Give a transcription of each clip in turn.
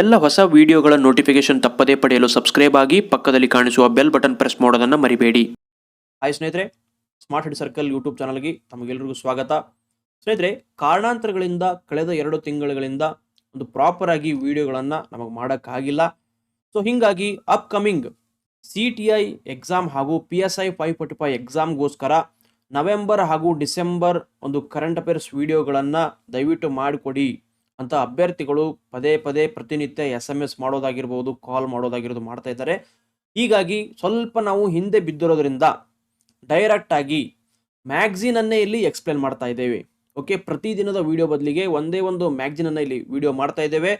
ಎಲ್ಲ ಹೊಸ ವಿಡಿಯೋಗಳ ನೋಟಿಫಿಕೇಶನ್ ತಪ್ಪದೇ ಪಡೆಯಲು ಸಬ್ಸ್ಕ್ರೈಬ್ ಆಗಿ ಪಕ್ಕದಲ್ಲಿ ಕಾಣಿಸುವ ಬೆಲ್ ಬಟನ್ ಪ್ರೆಸ್ ಮಾಡೋದನ್ನು ಮರಿಬೇಡಿ. ಹಾಯ್ ಸ್ನೇಹಿತರೆ ಸ್ಮಾರ್ಟ್ ಹೆಡ್ ಸರ್ಕಲ್ ಯೂಟ್ಯೂಬ್ ಚಾನಲ್ಗೆ ತಮಗೆಲ್ಲರಿಗೂ ಸ್ವಾಗತ. ಸ್ನೇಹಿತರೆ, ಕಾರಣಾಂತರಗಳಿಂದ ಕಳೆದ ಎರಡು ತಿಂಗಳುಗಳಿಂದ ಒಂದು ಪ್ರಾಪರ್ ಆಗಿ ವಿಡಿಯೋಗಳನ್ನು ನಮಗೆ ಮಾಡೋಕ್ಕಾಗಿಲ್ಲ. ಸೊ ಹೀಗಾಗಿ upcoming C T I exam ಹಾಗೂ P S I five forty five ಎಕ್ಸಾಮ್ಗೋಸ್ಕರ November ಹಾಗೂ ಡಿಸೆಂಬರ್ ಒಂದು ಕರೆಂಟ್ ಅಫೇರ್ಸ್ ವಿಡಿಯೋಗಳನ್ನು ದಯವಿಟ್ಟು ಮಾಡಿಕೊಡಿ. ಅಂತ ಅಭ್ಯರ್ಥಿಗಳು ಪದೇ ಪದೇ ಪ್ರತಿನಿತ್ಯ ಎಸ್ ಎಂ ಎಸ್ ಮಾಡೋದಾಗಿರ್ಬೋದು ಕಾಲ್ ಮಾಡೋದಾಗಿರ್ಬೋದು ಮಾಡ್ತಾ ಇದ್ದಾರೆ. ಹೀಗಾಗಿ ಸ್ವಲ್ಪ ನಾವು ಹಿಂದೆ ಬಿದ್ದಿರೋದ್ರಿಂದ ಡೈರೆಕ್ಟ್ ಆಗಿ ಮ್ಯಾಗ್ಝಿನ್ ಅನ್ನೇ ಇಲ್ಲಿ ಎಕ್ಸ್ಪ್ಲೇನ್ ಮಾಡ್ತಾ ಇದ್ದೇವೆ. ಓಕೆ ಪ್ರತಿದಿನದ ವಿಡಿಯೋ ಬದಲಿಗೆ ಒಂದೇ ಒಂದು ಮ್ಯಾಗ್ಝಿನ್ ಅನ್ನ ಇಲ್ಲಿ ವಿಡಿಯೋ ಮಾಡ್ತಾ ಇದ್ದೇವೆ.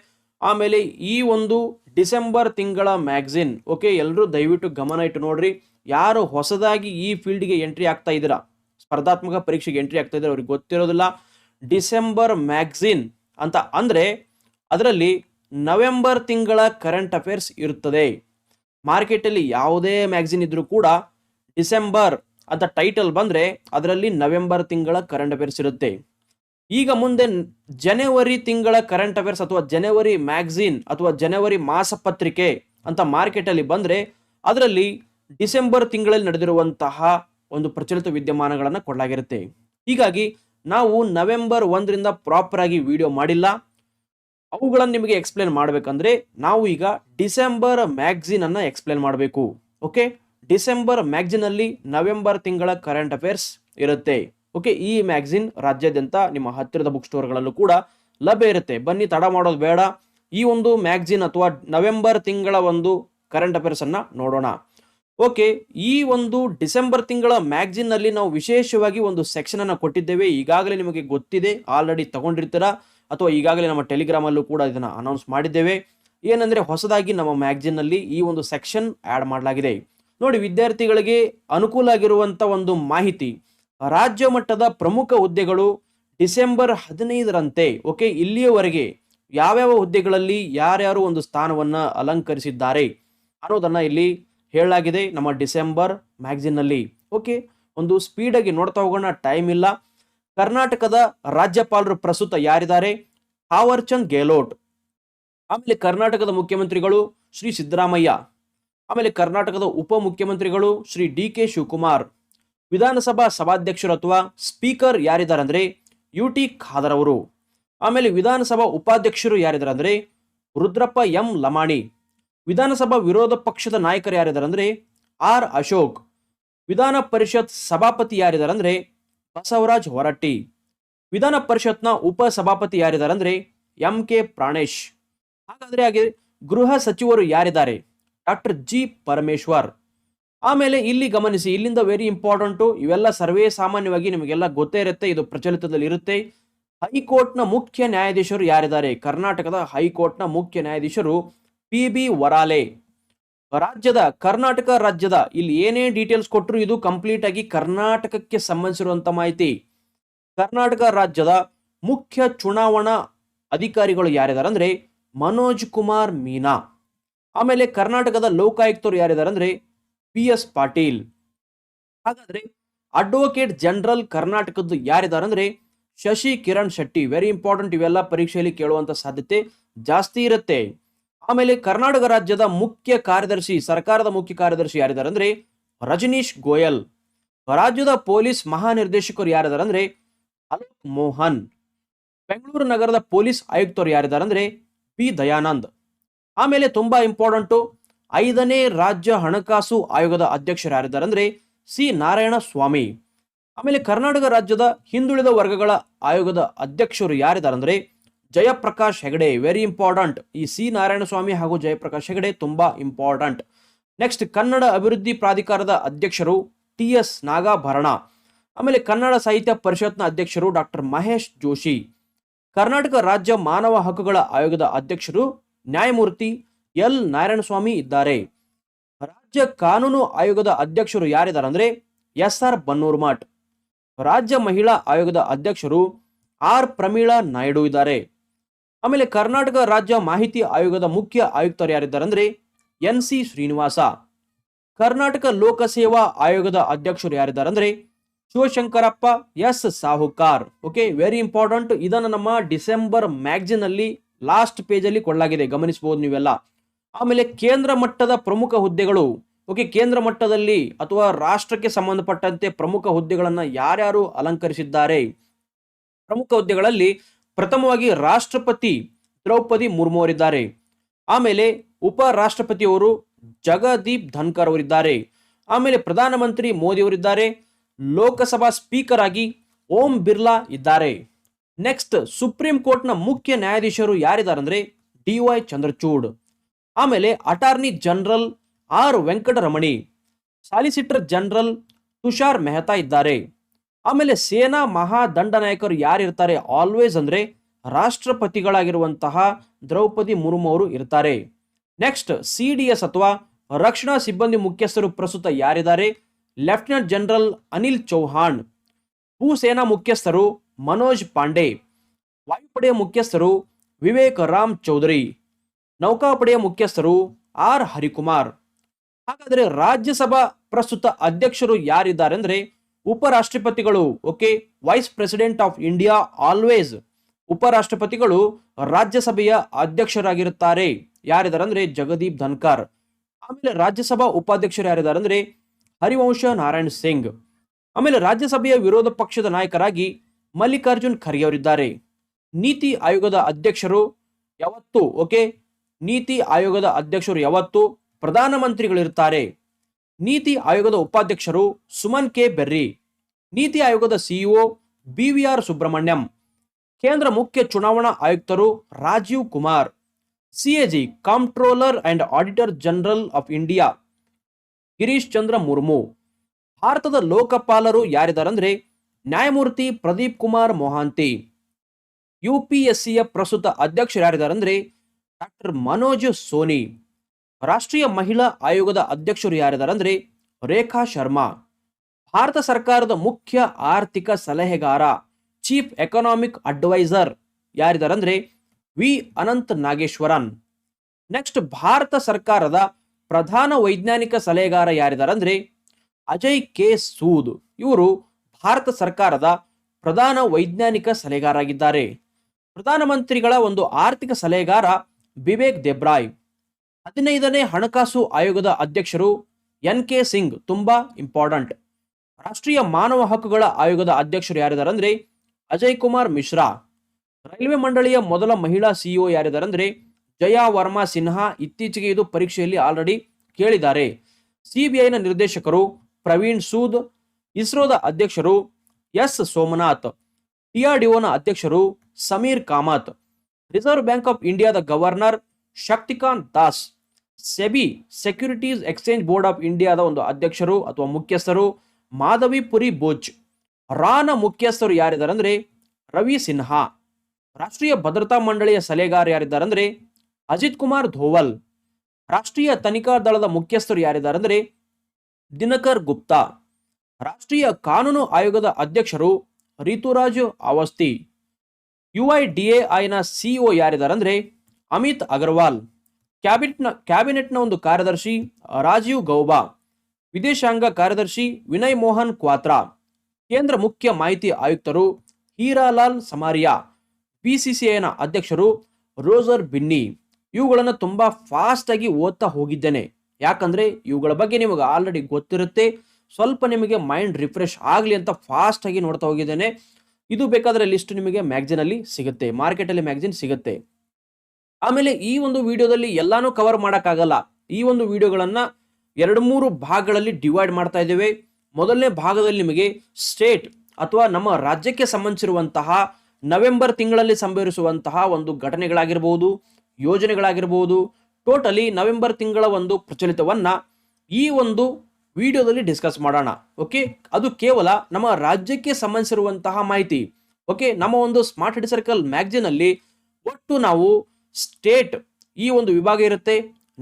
ಆಮೇಲೆ ಈ ಒಂದು ಡಿಸೆಂಬರ್ ತಿಂಗಳ ಮ್ಯಾಗ್ಝಿನ್ ಓಕೆ ಎಲ್ಲರೂ ದಯವಿಟ್ಟು ಗಮನ ಇಟ್ಟು ನೋಡ್ರಿ. ಯಾರು ಹೊಸದಾಗಿ ಈ ಫೀಲ್ಡ್ಗೆ ಎಂಟ್ರಿ ಆಗ್ತಾ ಇದ್ದೀರಾ? ಸ್ಪರ್ಧಾತ್ಮಕ ಪರೀಕ್ಷೆಗೆ ಎಂಟ್ರಿ ಆಗ್ತಾ ಇದ್ದಾರೆ? ಅವ್ರಿಗೆ ಗೊತ್ತಿರೋದಿಲ್ಲ. ಡಿಸೆಂಬರ್ ಮ್ಯಾಗ್ಝಿನ್ ಅಂತ ಅಂದರೆ ಅದರಲ್ಲಿ ನವೆಂಬರ್ ತಿಂಗಳ ಕರೆಂಟ್ ಅಫೇರ್ಸ್ ಇರುತ್ತದೆ. ಮಾರ್ಕೆಟಲ್ಲಿ ಯಾವುದೇ ಮ್ಯಾಗ್ಝಿನ್ ಇದ್ದರೂ ಕೂಡ ಡಿಸೆಂಬರ್ ಅಂತ ಟೈಟಲ್ ಬಂದರೆ ಅದರಲ್ಲಿ ನವೆಂಬರ್ ತಿಂಗಳ ಕರೆಂಟ್ ಅಫೇರ್ಸ್ ಇರುತ್ತೆ. ಈಗ ಮುಂದೆ ಜನವರಿ ತಿಂಗಳ ಕರೆಂಟ್ ಅಫೇರ್ಸ್ ಅಥವಾ ಜನವರಿ ಮ್ಯಾಗ್ಝಿನ್ ಅಥವಾ ಜನವರಿ ಮಾಸಪತ್ರಿಕೆ ಅಂತ ಮಾರ್ಕೆಟಲ್ಲಿ ಬಂದರೆ ಅದರಲ್ಲಿ ಡಿಸೆಂಬರ್ ತಿಂಗಳಲ್ಲಿ ನಡೆದಿರುವಂತಹ ಒಂದು ಪ್ರಚಲಿತ ವಿದ್ಯಮಾನಗಳನ್ನು ಕೊಡಲಾಗಿರುತ್ತೆ. ಹೀಗಾಗಿ ನಾವು ನವೆಂಬರ್ ಒಂದರಿಂದ ಪ್ರಾಪರಾಗಿ ವಿಡಿಯೋ ಮಾಡಿಲ್ಲ. ಅವುಗಳನ್ನು ನಿಮಗೆ ಎಕ್ಸ್ಪ್ಲೇನ್ ಮಾಡಬೇಕಂದ್ರೆ ನಾವು ಈಗ ಡಿಸೆಂಬರ್ ಮ್ಯಾಗ್ಝಿನ್ ಅನ್ನ ಎಕ್ಸ್ಪ್ಲೇನ್ ಮಾಡಬೇಕು. ಓಕೆ ಡಿಸೆಂಬರ್ ಮ್ಯಾಗ್ಝಿನಲ್ಲಿ ನವೆಂಬರ್ ತಿಂಗಳ ಕರೆಂಟ್ ಅಫೇರ್ಸ್ ಇರುತ್ತೆ. ಓಕೆ ಈ ಮ್ಯಾಗ್ಝಿನ್ ರಾಜ್ಯಾದ್ಯಂತ ನಿಮ್ಮ ಹತ್ತಿರದ ಬುಕ್ ಸ್ಟೋರ್ಗಳಲ್ಲೂ ಕೂಡ ಲಭ್ಯ ಇರುತ್ತೆ. ಬನ್ನಿ, ತಡ ಮಾಡೋದು ಬೇಡ. ಈ ಒಂದು ಮ್ಯಾಗ್ಝಿನ್ ಅಥವಾ ನವೆಂಬರ್ ತಿಂಗಳ ಒಂದು ಕರೆಂಟ್ ಅಫೇರ್ಸ್ ಅನ್ನ ನೋಡೋಣ. ಓಕೆ, ಈ ಒಂದು ಡಿಸೆಂಬರ್ ತಿಂಗಳ ಮ್ಯಾಗ್ಝಿನ್ನಲ್ಲಿ ನಾವು ವಿಶೇಷವಾಗಿ ಒಂದು ಸೆಕ್ಷನ್ ಅನ್ನ ಕೊಟ್ಟಿದ್ದೇವೆ. ಈಗಾಗಲೇ ನಿಮಗೆ ಗೊತ್ತಿದೆ, ಆಲ್ರೆಡಿ ತಗೊಂಡಿರ್ತೀರಾ? ಅಥವಾ ಈಗಾಗಲೇ ನಮ್ಮ ಟೆಲಿಗ್ರಾಮ್ ಅಲ್ಲೂ ಕೂಡ ಇದನ್ನ ಅನೌನ್ಸ್ ಮಾಡಿದ್ದೇವೆ. ಏನಂದ್ರೆ ಹೊಸದಾಗಿ ನಮ್ಮ ಮ್ಯಾಗ್ಝಿನ್ನಲ್ಲಿ ಈ ಒಂದು ಸೆಕ್ಷನ್ ಆಡ್ ಮಾಡಲಾಗಿದೆ. ನೋಡಿ, ವಿದ್ಯಾರ್ಥಿಗಳಿಗೆ ಅನುಕೂಲ ಆಗಿರುವಂತ ಒಂದು ಮಾಹಿತಿ. ರಾಜ್ಯ ಮಟ್ಟದ ಪ್ರಮುಖ ಹುದ್ದೆಗಳು ಡಿಸೆಂಬರ್ ಹದಿನೈದರಂತೆ, ಓಕೆ, ಇಲ್ಲಿಯವರೆಗೆ ಯಾವ್ಯಾವ ಹುದ್ದೆಗಳಲ್ಲಿ ಯಾರ್ಯಾರು ಒಂದು ಸ್ಥಾನವನ್ನ ಅಲಂಕರಿಸಿದ್ದಾರೆ ಅನ್ನೋದನ್ನ ಇಲ್ಲಿ ಹೇಳಲಾಗಿದೆ. ನಮ್ಮ ಡಿಸೆಂಬರ್ ಮ್ಯಾಗ್ಝಿನ್ನಲ್ಲಿ ಓಕೆ, ಒಂದು ಸ್ಪೀಡಾಗಿ ನೋಡ್ತಾ ಹೋಗೋಣ. ಟೈಮ್ ಇಲ್ಲ. ಕರ್ನಾಟಕದ ರಾಜ್ಯಪಾಲರು ಪ್ರಸ್ತುತ ಯಾರಿದ್ದಾರೆ? ಥಾವರ್ಚಂದ್ ಗೆಹ್ಲೋಟ್. ಆಮೇಲೆ ಕರ್ನಾಟಕದ ಮುಖ್ಯಮಂತ್ರಿಗಳು ಶ್ರೀ ಸಿದ್ದರಾಮಯ್ಯ. ಆಮೇಲೆ ಕರ್ನಾಟಕದ ಉಪಮುಖ್ಯಮಂತ್ರಿಗಳು ಶ್ರೀ ಡಿ ಕೆ ಶಿವಕುಮಾರ್. ವಿಧಾನಸಭಾ ಸಭಾಧ್ಯಕ್ಷರು ಅಥವಾ ಸ್ಪೀಕರ್ ಯಾರಿದ್ದಾರೆ ಅಂದರೆ ಯು ಟಿ ಖಾದರ್ ಅವರು. ಆಮೇಲೆ ವಿಧಾನಸಭಾ ಉಪಾಧ್ಯಕ್ಷರು ಯಾರಿದ್ದಾರೆ ಅಂದರೆ ರುದ್ರಪ್ಪ ಎಂ ಲಮಾಣಿ. ವಿಧಾನಸಭಾ ವಿರೋಧ ಪಕ್ಷದ ನಾಯಕರು ಯಾರಿದ್ದಾರೆ ಅಂದ್ರೆ ಆರ್ ಅಶೋಕ್, ವಿಧಾನ ಪರಿಷತ್ ಸಭಾಪತಿ ಯಾರಿದ್ದಾರೆ ಅಂದ್ರೆ ಬಸವರಾಜ್ ಹೊರಟ್ಟಿ, ವಿಧಾನ ಪರಿಷತ್ನ ಉಪ ಸಭಾಪತಿ ಯಾರಿದ್ದಾರೆ ಅಂದ್ರೆ ಎಂ ಕೆ ಪ್ರಾಣೇಶ್. ಹಾಗಾದ್ರೆ ಹಾಗೆ ಗೃಹ ಸಚಿವರು ಯಾರಿದ್ದಾರೆ? Doctor G Parameshwar. ಆಮೇಲೆ ಇಲ್ಲಿ ಗಮನಿಸಿ, ಇಲ್ಲಿಂದ ವೆರಿ ಇಂಪಾರ್ಟೆಂಟು ಇವೆಲ್ಲ ಸರ್ವೇ ಸಾಮಾನ್ಯವಾಗಿ ನಿಮಗೆಲ್ಲ ಗೊತ್ತೇ ಇರುತ್ತೆ, ಇದು ಪ್ರಚಲಿತದಲ್ಲಿ ಇರುತ್ತೆ. ಹೈಕೋರ್ಟ್ನ ಮುಖ್ಯ ನ್ಯಾಯಾಧೀಶರು ಯಾರಿದ್ದಾರೆ? ಕರ್ನಾಟಕದ ಹೈಕೋರ್ಟ್ನ ಮುಖ್ಯ ನ್ಯಾಯಾಧೀಶರು ಪಿ ಬಿ ವರಾಲೆ. ರಾಜ್ಯದ ಕರ್ನಾಟಕ ರಾಜ್ಯದ ಇಲ್ಲಿ ಏನೇ ಡೀಟೇಲ್ಸ್ ಕೊಟ್ಟರು ಇದು ಕಂಪ್ಲೀಟ್ ಆಗಿ ಕರ್ನಾಟಕಕ್ಕೆ ಸಂಬಂಧಿಸಿರುವಂತ ಮಾಹಿತಿ. ಕರ್ನಾಟಕ ರಾಜ್ಯದ ಮುಖ್ಯ ಚುನಾವಣಾ ಅಧಿಕಾರಿಗಳು ಯಾರಿದ್ದಾರೆ ಅಂದ್ರೆ ಮನೋಜ್ ಕುಮಾರ್ ಮೀನಾ. ಆಮೇಲೆ ಕರ್ನಾಟಕದ ಲೋಕಾಯುಕ್ತರು ಯಾರಿದ್ದಾರೆ ಅಂದ್ರೆ ಪಿ ಎಸ್ ಪಾಟೀಲ್. ಹಾಗಾದ್ರೆ ಅಡ್ವೊಕೇಟ್ ಜನರಲ್ ಕರ್ನಾಟಕದ್ದು ಯಾರಿದ್ದಾರೆ ಅಂದ್ರೆ ಶಶಿ ಕಿರಣ್ ಶೆಟ್ಟಿ. ವೆರಿ ಇಂಪಾರ್ಟೆಂಟ್ ಇವೆಲ್ಲ ಪರೀಕ್ಷೆಯಲ್ಲಿ ಕೇಳುವಂತ ಸಾಧ್ಯತೆ ಜಾಸ್ತಿ ಇರುತ್ತೆ. ಆಮೇಲೆ ಕರ್ನಾಟಕ ರಾಜ್ಯದ ಮುಖ್ಯ ಕಾರ್ಯದರ್ಶಿ, ಸರ್ಕಾರದ ಮುಖ್ಯ ಕಾರ್ಯದರ್ಶಿ ಯಾರಿದ್ದಾರೆ ಅಂದ್ರೆ ರಜನೀಶ್ ಗೋಯಲ್. ರಾಜ್ಯದ ಪೊಲೀಸ್ ಮಹಾನಿರ್ದೇಶಕರು ಯಾರಿದ್ದಾರೆ ಅಂದ್ರೆ ಅಲೋಕ್ ಮೋಹನ್. ಬೆಂಗಳೂರು ನಗರದ ಪೊಲೀಸ್ ಆಯುಕ್ತರು ಯಾರಿದ್ದಾರೆ ಅಂದ್ರೆ ಪಿ ದಯಾನಂದ್. ಆಮೇಲೆ ತುಂಬಾ ಇಂಪಾರ್ಟೆಂಟು ಐದನೇ ರಾಜ್ಯ ಹಣಕಾಸು ಆಯೋಗದ ಅಧ್ಯಕ್ಷರು ಯಾರಿದ್ದಾರೆ ಅಂದ್ರೆ ಸಿ. ನಾರಾಯಣ ಸ್ವಾಮಿ ಆಮೇಲೆ ಕರ್ನಾಟಕ ರಾಜ್ಯದ ಹಿಂದುಳಿದ ವರ್ಗಗಳ ಆಯೋಗದ ಅಧ್ಯಕ್ಷರು ಯಾರಿದ್ದಾರೆ ಅಂದ್ರೆ ಜಯಪ್ರಕಾಶ್ ಹೆಗಡೆ ವೆರಿ ಇಂಪಾರ್ಟೆಂಟ್ ಈ ಸಿ. ನಾರಾಯಣ ಸ್ವಾಮಿ ಹಾಗೂ ಜಯಪ್ರಕಾಶ್ ಹೆಗಡೆ ತುಂಬಾ ಇಂಪಾರ್ಟೆಂಟ್ ನೆಕ್ಸ್ಟ್ ಕನ್ನಡ ಅಭಿವೃದ್ಧಿ ಪ್ರಾಧಿಕಾರದ ಅಧ್ಯಕ್ಷರು ಟಿ ಎಸ್ ನಾಗಾಭರಣ. ಆಮೇಲೆ ಕನ್ನಡ ಸಾಹಿತ್ಯ ಪರಿಷತ್ನ ಅಧ್ಯಕ್ಷರು ಡಾಕ್ಟರ್ ಮಹೇಶ್ ಜೋಶಿ. ಕರ್ನಾಟಕ ರಾಜ್ಯ ಮಾನವ ಹಕ್ಕುಗಳ ಆಯೋಗದ ಅಧ್ಯಕ್ಷರು ನ್ಯಾಯಮೂರ್ತಿ ಎಲ್. ನಾರಾಯಣಸ್ವಾಮಿ ಇದ್ದಾರೆ. ರಾಜ್ಯ ಕಾನೂನು ಆಯೋಗದ ಅಧ್ಯಕ್ಷರು ಯಾರಿದ್ದಾರೆ ಅಂದ್ರೆ ಎಸ್. ಆರ್. ಬನ್ನೂರ್ಮಠ್. ರಾಜ್ಯ ಮಹಿಳಾ ಆಯೋಗದ ಅಧ್ಯಕ್ಷರು ಆರ್. ಪ್ರಮೀಳಾ ನಾಯ್ಡು ಇದ್ದಾರೆ. ಆಮೇಲೆ ಕರ್ನಾಟಕ ರಾಜ್ಯ ಮಾಹಿತಿ ಆಯೋಗದ ಮುಖ್ಯ ಆಯುಕ್ತರು ಯಾರಿದ್ದಾರೆ ಅಂದ್ರೆ ಎನ್ ಸಿ ಶ್ರೀನಿವಾಸ. ಕರ್ನಾಟಕ ಲೋಕಸೇವಾ ಆಯೋಗದ ಅಧ್ಯಕ್ಷರು ಯಾರಿದ್ದಾರೆ ಅಂದ್ರೆ Shivashankarappa, S Sahukar. Okay very important ಇದನ್ನು ನಮ್ಮ ಡಿಸೆಂಬರ್ ಮ್ಯಾಗ್ಝಿನ್ ಅಲ್ಲಿ ಲಾಸ್ಟ್ ಪೇಜಲ್ಲಿ ಕೊಡಲಾಗಿದೆ, ಗಮನಿಸಬಹುದು ನೀವೆಲ್ಲ. ಆಮೇಲೆ ಕೇಂದ್ರ ಮಟ್ಟದ ಪ್ರಮುಖ ಹುದ್ದೆಗಳು. ಓಕೆ ಕೇಂದ್ರ ಮಟ್ಟದಲ್ಲಿ ಅಥವಾ ರಾಷ್ಟ್ರಕ್ಕೆ ಸಂಬಂಧಪಟ್ಟಂತೆ ಪ್ರಮುಖ ಹುದ್ದೆಗಳನ್ನು ಯಾರ್ಯಾರು ಅಲಂಕರಿಸಿದ್ದಾರೆ? ಪ್ರಮುಖ ಹುದ್ದೆಗಳಲ್ಲಿ ಪ್ರಥಮವಾಗಿ ರಾಷ್ಟ್ರಪತಿ ದ್ರೌಪದಿ ಮುರ್ಮು ಅವರಿದ್ದಾರೆ. ಆಮೇಲೆ ಉಪ ರಾಷ್ಟ್ರಪತಿಯವರು ಜಗದೀಪ್ ಧನ್ಕರ್ ಅವರಿದ್ದಾರೆ. ಆಮೇಲೆ ಪ್ರಧಾನಮಂತ್ರಿ ಮೋದಿ ಅವರಿದ್ದಾರೆ. ಲೋಕಸಭಾ ಸ್ಪೀಕರ್ ಆಗಿ ಓಂ ಬಿರ್ಲಾ ಇದ್ದಾರೆ. ನೆಕ್ಸ್ಟ್ ಸುಪ್ರೀಂ ಕೋರ್ಟ್ನ ಮುಖ್ಯ ನ್ಯಾಯಾಧೀಶರು ಯಾರಿದ್ದಾರೆ ಅಂದ್ರೆ ಡಿ ವೈ ಚಂದ್ರಚೂಡ್. ಆಮೇಲೆ attorney general R Venkataramani. Solicitor general Tushar Mehta ಇದ್ದಾರೆ. ಆಮೇಲೆ ಸೇನಾ ಮಹಾದಂಡನಾಯಕರು ಯಾರಿರ್ತಾರೆ? ಆಲ್ವೇಸ್ ಅಂದರೆ ರಾಷ್ಟ್ರಪತಿಗಳಾಗಿರುವಂತಹ ದ್ರೌಪದಿ ಮುರ್ಮು ಅವರು ಇರ್ತಾರೆ. ನೆಕ್ಸ್ಟ್ ಸಿ ಡಿ ಎಸ್ ಅಥವಾ ರಕ್ಷಣಾ ಸಿಬ್ಬಂದಿ ಮುಖ್ಯಸ್ಥರು ಪ್ರಸ್ತುತ ಯಾರಿದ್ದಾರೆ? ಲೆಫ್ಟಿನೆಂಟ್ ಜನರಲ್ ಅನಿಲ್ ಚೌಹಾಣ್ ಭೂಸೇನಾ ಮುಖ್ಯಸ್ಥರು ಮನೋಜ್ ಪಾಂಡೆ, ವಾಯುಪಡೆಯ ಮುಖ್ಯಸ್ಥರು ವಿವೇಕ್ ರಾಮ್ ಚೌಧರಿ, ನೌಕಾಪಡೆಯ ಮುಖ್ಯಸ್ಥರು ಆರ್ ಹರಿಕುಮಾರ್. ಹಾಗಾದರೆ ರಾಜ್ಯಸಭಾ ಪ್ರಸ್ತುತ ಅಧ್ಯಕ್ಷರು ಯಾರಿದ್ದಾರೆ ಅಂದ್ರೆ ಉಪರಾಷ್ಟ್ರಪತಿಗಳು, okay vice president of India always ಉಪರಾಷ್ಟ್ರಪತಿಗಳು ರಾಜ್ಯಸಭೆಯ ಅಧ್ಯಕ್ಷರಾಗಿರುತ್ತಾರೆ. ಯಾರಿದ್ದಾರೆ ಅಂದ್ರೆ ಜಗದೀಪ್ ಧನ್ಕರ್. ಆಮೇಲೆ ರಾಜ್ಯಸಭಾ ಉಪಾಧ್ಯಕ್ಷರು ಯಾರಿದ್ದಾರೆ ಅಂದ್ರೆ ಹರಿವಂಶ ನಾರಾಯಣ್ ಸಿಂಗ್. ಆಮೇಲೆ ರಾಜ್ಯಸಭೆಯ ವಿರೋಧ ಪಕ್ಷದ ನಾಯಕರಾಗಿ ಮಲ್ಲಿಕಾರ್ಜುನ್ ಖರ್ಗೆ ಅವರಿದ್ದಾರೆ. ನೀತಿ ಆಯೋಗದ ಅಧ್ಯಕ್ಷರು ಯಾವತ್ತು, ಓಕೆ, ನೀತಿ ಆಯೋಗದ ಅಧ್ಯಕ್ಷರು ಯಾವತ್ತು ಪ್ರಧಾನಮಂತ್ರಿಗಳಿರ್ತಾರೆ. ನೀತಿ ಆಯೋಗದ ಉಪಾಧ್ಯಕ್ಷರು ಸುಮನ್ ಕೆ. ಬೆರ್ರಿ, ನೀತಿ ಆಯೋಗದ CEO B V R Subrahmanyam, ಕೇಂದ್ರ ಮುಖ್ಯ ಚುನಾವಣಾ ಆಯುಕ್ತರು Rajiv Kumar, CAG comptroller and auditor general of India, Girish Chandra Murmu, ಭಾರತದ ಲೋಕಪಾಲರು ಯಾರಿದಾರಂದ್ರೆ ನ್ಯಾಯಮೂರ್ತಿ ಪ್ರದೀಪ್ ಕುಮಾರ್ ಮೊಹಾಂತಿ, ಯು ಪಿ ಪ್ರಸ್ತುತ ಅಧ್ಯಕ್ಷರು ಯಾರಿದಾರಂದ್ರೆ ಡಾಕ್ಟರ್ ಮನೋಜ್ ಸೋನಿ. ರಾಷ್ಟ್ರೀಯ ಮಹಿಳಾ ಆಯೋಗದ ಅಧ್ಯಕ್ಷರು ಯಾರಿದ್ದಾರೆ ಅಂದ್ರೆ ರೇಖಾ ಶರ್ಮಾ. ಭಾರತ ಸರ್ಕಾರದ ಮುಖ್ಯ ಆರ್ಥಿಕ ಸಲಹೆಗಾರ, ಚೀಫ್ ಎಕನಾಮಿಕ್ ಅಡ್ವೈಸರ್ ಯಾರಿದ್ದಾರೆ ಅಂದ್ರೆ ವಿ. ಅನಂತ್ ನಾಗೇಶ್ವರನ್. ನೆಕ್ಸ್ಟ್ ಭಾರತ ಸರ್ಕಾರದ ಪ್ರಧಾನ ವೈಜ್ಞಾನಿಕ ಸಲಹೆಗಾರ ಯಾರಿದ್ದಾರೆ ಅಂದ್ರೆ ಅಜಯ್ ಕೆ. ಸೂದ್. ಇವರು ಭಾರತ ಸರ್ಕಾರದ ಪ್ರಧಾನ ವೈಜ್ಞಾನಿಕ ಸಲಹೆಗಾರ ಆಗಿದ್ದಾರೆ ಪ್ರಧಾನಮಂತ್ರಿಗಳ ಒಂದು ಆರ್ಥಿಕ ಸಲಹೆಗಾರ ವಿವೇಕ್ ದೆಬ್ರಾಯ್. ಹದಿನೈದನೇ ಹಣಕಾಸು ಆಯೋಗದ ಅಧ್ಯಕ್ಷರು ಎನ್ ಕೆ ಸಿಂಗ್ ತುಂಬಾ ಇಂಪಾರ್ಟೆಂಟ್. ರಾಷ್ಟ್ರೀಯ ಮಾನವ ಹಕ್ಕುಗಳ ಆಯೋಗದ ಅಧ್ಯಕ್ಷರು ಯಾರಿದಾರಂದ್ರೆ ಅಜಯ್ ಕುಮಾರ್ ಮಿಶ್ರಾ. ರೈಲ್ವೆ ಮಂಡಳಿಯ ಮೊದಲ ಮಹಿಳಾ ಸಿಇಒ ಯಾರಿದಾರಂದ್ರೆ ಜಯಾ ವರ್ಮಾ ಸಿನ್ಹಾ ಇತ್ತೀಚೆಗೆ ಇದು ಪರೀಕ್ಷೆಯಲ್ಲಿ ಆಲ್ರೆಡಿ ಕೇಳಿದ್ದಾರೆ. ಸಿಬಿಐನ ನಿರ್ದೇಶಕರು ಪ್ರವೀಣ್ ಸೂದ್, ಇಸ್ರೋದ ಅಧ್ಯಕ್ಷರು ಎಸ್ ಸೋಮನಾಥ್ ಟಿಆರ್ಡಿಒನ ಅಧ್ಯಕ್ಷರು Sameer Kamat. Reserve bank of ಇಂಡಿಯಾದ governor Shaktikanta Das, SEBI securities exchange board of ಇಂಡಿಯಾದ ಒಂದು ಅಧ್ಯಕ್ಷರು ಅಥವಾ ಮುಖ್ಯಸ್ಥರು ಮಾಧವಿಪುರಿ ಬೋಜ್ ರಾನ ಮುಖ್ಯಸ್ಥರು ಯಾರಿದ್ದಾರೆ ಅಂದರೆ ರವಿ ಸಿನ್ಹಾ. ರಾಷ್ಟ್ರೀಯ ಭದ್ರತಾ ಮಂಡಳಿಯ ಸಲಹೆಗಾರ ಯಾರಿದ್ದಾರೆ ಅಂದರೆ ಅಜಿತ್ ಕುಮಾರ್ ಧೋವಲ್. ರಾಷ್ಟ್ರೀಯ ತನಿಖಾ ದಳದ ಮುಖ್ಯಸ್ಥರು ಯಾರಿದ್ದಾರೆ ಅಂದರೆ ದಿನಕರ್ ಗುಪ್ತಾ. ರಾಷ್ಟ್ರೀಯ ಕಾನೂನು ಆಯೋಗದ ಅಧ್ಯಕ್ಷರು Rituraj Awasthi U I D A ಐನ ಸಿಇಒ ಯಾರಿದ್ದಾರೆ ಅಂದ್ರೆ ಅಮಿತ್ ಅಗರ್ವಾಲ್. ಕ್ಯಾಬಿನೆಟ್ನ ಕ್ಯಾಬಿನೆಟ್ನ ಒಂದು ಕಾರ್ಯದರ್ಶಿ, ರಾಜೀವ್ ಗೌಬಾ. ವಿದೇಶಾಂಗ ಕಾರ್ಯದರ್ಶಿ ವಿನಯ್ ಮೋಹನ್ ಕ್ವಾತ್ರಾ. ಕೇಂದ್ರ ಮುಖ್ಯ ಮಾಹಿತಿ ಆಯುಕ್ತರು ಹೀರಾಲಾಲ್ ಸಮಾರಿಯಾ. ಬಿಸಿಸಿಐನ ಅಧ್ಯಕ್ಷರು ರೋಜರ್ ಬಿನ್ನಿ. ಇವುಗಳನ್ನು ತುಂಬ ಫಾಸ್ಟ್ ಆಗಿ ಓದ್ತಾ ಹೋಗಿದ್ದೇನೆ. ಯಾಕಂದ್ರೆ ಇವುಗಳ ಬಗ್ಗೆ ನಿಮಗೆ ಆಲ್ರೆಡಿ ಗೊತ್ತಿರುತ್ತೆ. ಸ್ವಲ್ಪ ನಿಮಗೆ ಮೈಂಡ್ ರಿಫ್ರೆಶ್ ಆಗಲಿ ಅಂತ ಫಾಸ್ಟ್ ಆಗಿ ನೋಡ್ತಾ ಹೋಗಿದ್ದೇನೆ. ಇದು ಬೇಕಾದ್ರೆ ಲಿಸ್ಟ್ ನಿಮಗೆ ಮ್ಯಾಗ್ಝಿನಲ್ಲಿ ಸಿಗುತ್ತೆ. ಮಾರ್ಕೆಟಲ್ಲಿ ಮ್ಯಾಗ್ಝಿನ್ ಸಿಗುತ್ತೆ. ಆಮೇಲೆ ಈ ಒಂದು ವಿಡಿಯೋದಲ್ಲಿ ಎಲ್ಲಾನು ಕವರ್ ಮಾಡೋಕ್ಕಾಗಲ್ಲ. ಈ ಒಂದು ವಿಡಿಯೋಗಳನ್ನ ಎರಡು ಮೂರು ಭಾಗಗಳಲ್ಲಿ ಡಿವೈಡ್ ಮಾಡ್ತಾ ಇದ್ದೇವೆ. ಮೊದಲನೇ ಭಾಗದಲ್ಲಿ ನಿಮಗೆ ಸ್ಟೇಟ್ ಅಥವಾ ನಮ್ಮ ರಾಜ್ಯಕ್ಕೆ ಸಂಬಂಧಿಸಿರುವಂತಹ ನವೆಂಬರ್ ತಿಂಗಳಲ್ಲಿ ಸಂಭವಿಸುವಂತಹ ಒಂದು ಘಟನೆಗಳಾಗಿರ್ಬೋದು, ಯೋಜನೆಗಳಾಗಿರ್ಬೋದು ಟೋಟಲಿ ನವೆಂಬರ್ ತಿಂಗಳ ಒಂದು ಪ್ರಚಲಿತವನ್ನ ಈ ಒಂದು ವಿಡಿಯೋದಲ್ಲಿ ಡಿಸ್ಕಸ್ ಮಾಡೋಣ. ಓಕೆ ಅದು ಕೇವಲ ನಮ್ಮ ರಾಜ್ಯಕ್ಕೆ ಸಂಬಂಧಿಸಿರುವಂತಹ ಮಾಹಿತಿ. ಓಕೆ ನಮ್ಮ ಒಂದು ಸ್ಮಾರ್ಟ್ ಸರ್ಕಲ್ ಮ್ಯಾಗ್ಝಿನ್ ಅಲ್ಲಿ ಒಟ್ಟು ನಾವು ಸ್ಟೇಟ್ ಈ ಒಂದು ವಿಭಾಗ ಇರುತ್ತೆ.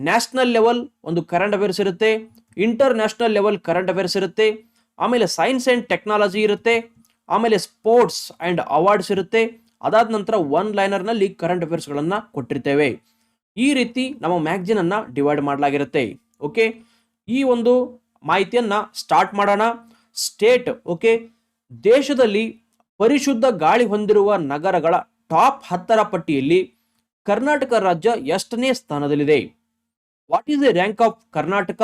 ನ್ಯಾಷನಲ್ ಲೆವೆಲ್ ಒಂದು ಕರೆಂಟ್ ಅಫೇರ್ಸ್ ಇರುತ್ತೆ. International level current affairs ಇರುತ್ತೆ. ಆಮೇಲೆ ಸೈನ್ಸ್ ಆ್ಯಂಡ್ ಟೆಕ್ನಾಲಜಿ ಇರುತ್ತೆ. ಆಮೇಲೆ ಸ್ಪೋರ್ಟ್ಸ್ ಆ್ಯಂಡ್ ಅವಾರ್ಡ್ಸ್ ಇರುತ್ತೆ. ಅದಾದ ನಂತರ ಒನ್ ಲೈನರ್ನಲ್ಲಿ ಕರೆಂಟ್ ಅಫೇರ್ಸ್ಗಳನ್ನು ಕೊಟ್ಟಿರ್ತೇವೆ. ಈ ರೀತಿ ನಮ್ಮ ಮ್ಯಾಗ್ಝಿನನ್ನು ಡಿವೈಡ್ ಮಾಡಲಾಗಿರುತ್ತೆ. ಓಕೆ ಈ ಒಂದು ಮಾಹಿತಿಯನ್ನು ಸ್ಟಾರ್ಟ್ ಮಾಡೋಣ. ಸ್ಟೇಟ್ ಓಕೆ ದೇಶದಲ್ಲಿ ಪರಿಶುದ್ಧ ಗಾಳಿ ಹೊಂದಿರುವ ನಗರಗಳ ಟಾಪ್ ಹತ್ತರ ಪಟ್ಟಿಯಲ್ಲಿ ಕರ್ನಾಟಕ ರಾಜ್ಯ ಎಷ್ಟನೇ ಸ್ಥಾನದಲ್ಲಿದೆ? What is the rank of Karnataka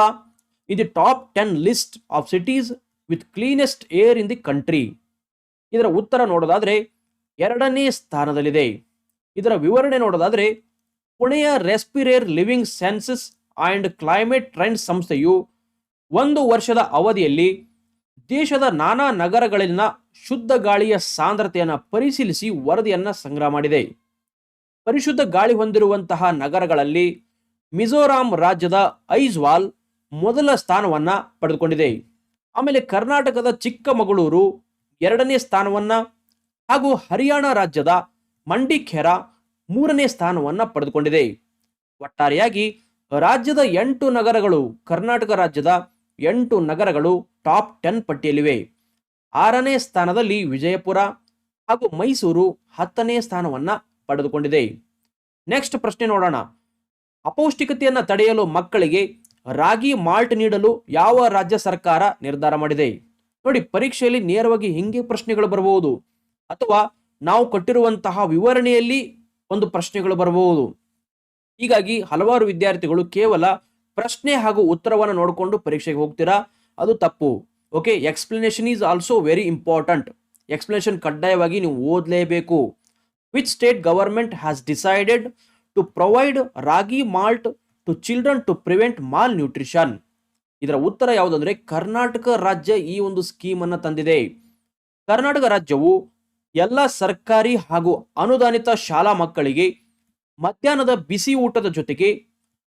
in the top ten list of cities with cleanest air in the country ಇದರ ಉತ್ತರ ನೋಡೋದಾದರೆ ಎರಡನೇ ಸ್ಥಾನದಲ್ಲಿದೆ. ಇದರ ವಿವರಣೆ ನೋಡೋದಾದರೆ ಪುಣೆಯ respirer living sciences and climate trend ಸಂಸ್ಥೆಯು ಒಂದು ವರ್ಷದ ಅವಧಿಯಲ್ಲಿ ದೇಶದ ನಾನಾ ನಗರಗಳಲ್ಲಿನ ಶುದ್ಧ ಗಾಳಿಯ ಸಾಂದ್ರತೆಯನ್ನು ಪರಿಶೀಲಿಸಿ ವರದಿಯನ್ನು ಸಂಗ್ರಹ ಮಾಡಿದೆ. ಪರಿಶುದ್ಧ ಗಾಳಿ ಹೊಂದಿರುವಂತಹ ನಗರಗಳಲ್ಲಿ ಮಿಜೋರಾಂ ರಾಜ್ಯದ ಐಜ್ವಾಲ್ ಮೊದಲ ಸ್ಥಾನವನ್ನ ಪಡೆದುಕೊಂಡಿದೆ. ಆಮೇಲೆ ಕರ್ನಾಟಕದ ಚಿಕ್ಕಮಗಳೂರು ಎರಡನೇ ಸ್ಥಾನವನ್ನ ಹಾಗೂ ಹರಿಯಾಣ ರಾಜ್ಯದ ಮಂಡಿಖೇರ ಮೂರನೇ ಸ್ಥಾನವನ್ನ ಪಡೆದುಕೊಂಡಿದೆ. ಒಟ್ಟಾರೆಯಾಗಿ ರಾಜ್ಯದ ಎಂಟು ನಗರಗಳು ಕರ್ನಾಟಕ ರಾಜ್ಯದ ಎಂಟು ನಗರಗಳು ಟಾಪ್ ಟೆನ್ ಪಟ್ಟಿಯಲ್ಲಿವೆ. ಆರನೇ ಸ್ಥಾನದಲ್ಲಿ ವಿಜಯಪುರ ಹಾಗೂ ಮೈಸೂರು ಹತ್ತನೇ ಸ್ಥಾನವನ್ನ ಪಡೆದುಕೊಂಡಿದೆ. ನೆಕ್ಸ್ಟ್ ಪ್ರಶ್ನೆ ನೋಡೋಣ. ಅಪೌಷ್ಟಿಕತೆಯನ್ನು ತಡೆಯಲು ಮಕ್ಕಳಿಗೆ ರಾಗಿ, ಮಾಲ್ಟ್ ನೀಡಲು ಯಾವ ರಾಜ್ಯ ಸರ್ಕಾರ ನಿರ್ಧಾರ ಮಾಡಿದೆ? ನೋಡಿ, ಪರೀಕ್ಷೆಯಲ್ಲಿ ನೇರವಾಗಿ ಹಿಂಗೆ ಪ್ರಶ್ನೆಗಳು ಬರಬಹುದು. ಅಥವಾ ನಾವು ಕೊಟ್ಟಿರುವಂತಹ ವಿವರಣೆಯಲ್ಲಿ ಒಂದು ಪ್ರಶ್ನೆಗಳು ಬರಬಹುದು. ಹೀಗಾಗಿ ಹಲವಾರು ವಿದ್ಯಾರ್ಥಿಗಳು ಕೇವಲ ಪ್ರಶ್ನೆ ಹಾಗೂ ಉತ್ತರವನ್ನು ನೋಡಿಕೊಂಡು ಪರೀಕ್ಷೆಗೆ ಹೋಗ್ತೀರಾ? ಅದು ತಪ್ಪು. Okay explanation is also very important explanation ಕಡ್ಡಾಯವಾಗಿ ನೀವು ಓದಲೇಬೇಕು. Which state government has decided to provide ragi malt to children to prevent malnutrition ಇದರ ಉತ್ತರ ಯಾವುದಂದ್ರೆ ಕರ್ನಾಟಕ ರಾಜ್ಯ ಈ ಒಂದು ಸ್ಕೀಮ್ ಅನ್ನು ತಂದಿದೆ. ಕರ್ನಾಟಕ ರಾಜ್ಯವು ಎಲ್ಲ ಸರ್ಕಾರಿ ಹಾಗೂ ಅನುದಾನಿತ ಶಾಲಾ ಮಕ್ಕಳಿಗೆ ಮಧ್ಯಾಹ್ನದ ಬಿಸಿ ಊಟದ ಜೊತೆಗೆ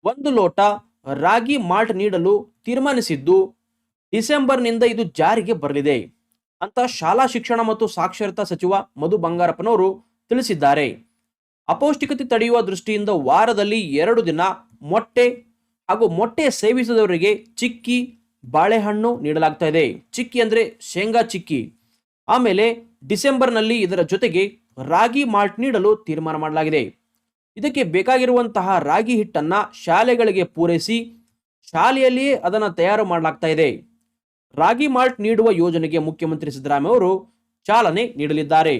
ಒಂದು ಲೋಟ ರಾಗಿ ಮಾಲ್ಟ್ ನೀಡಲು ತೀರ್ಮಾನಿಸಿದ್ದು ಡಿಸೆಂಬರ್ನಿಂದ ಇದು ಜಾರಿಗೆ ಬರಲಿದೆ. ಅಂತ ಶಾಲಾ ಶಿಕ್ಷಣ ಮತ್ತು ಸಾಕ್ಷರತಾ ಸಚಿವ ಮಧು ಬಂಗಾರಪ್ಪನವರು ತಿಳಿಸಿದ್ದಾರೆ. ಅಪೌಷ್ಟಿಕತೆ ತಡೆಯುವ ದೃಷ್ಟಿಯಿಂದ ವಾರದಲ್ಲಿ ಎರಡು ದಿನ ಮೊಟ್ಟೆ ಹಾಗೂ ಮೊಟ್ಟೆ ಸೇವಿಸಿದವರಿಗೆ ಚಿಕ್ಕಿ, ಬಾಳೆಹಣ್ಣು ನೀಡಲಾಗ್ತಾ ಇದೆ. ಚಿಕ್ಕಿ ಅಂದರೆ ಶೇಂಗಾ ಚಿಕ್ಕಿ. ಆಮೇಲೆ ಡಿಸೆಂಬರ್ನಲ್ಲಿ ಇದರ ಜೊತೆಗೆ ರಾಗಿ ಮಾಲ್ಟ್ ನೀಡಲು ತೀರ್ಮಾನ ಮಾಡಲಾಗಿದೆ. ಇದಕ್ಕೆ ಬೇಕಾಗಿರುವಂತಹ ರಾಗಿ ಹಿಟ್ಟನ್ನು ಶಾಲೆಗಳಿಗೆ ಪೂರೈಸಿ ಶಾಲೆಯಲ್ಲಿಯೇ ಅದನ್ನು ತಯಾರು ಮಾಡಲಾಗ್ತಾ ಇದೆ. ರಾಗಿ ಮಾಲ್ಟ್ ನೀಡುವ ಯೋಜನೆಗೆ ಮುಖ್ಯಮಂತ್ರಿ ಸಿದ್ದರಾಮಯ್ಯ ಅವರು ಚಾಲನೆ ನೀಡಲಿದ್ದಾರೆ.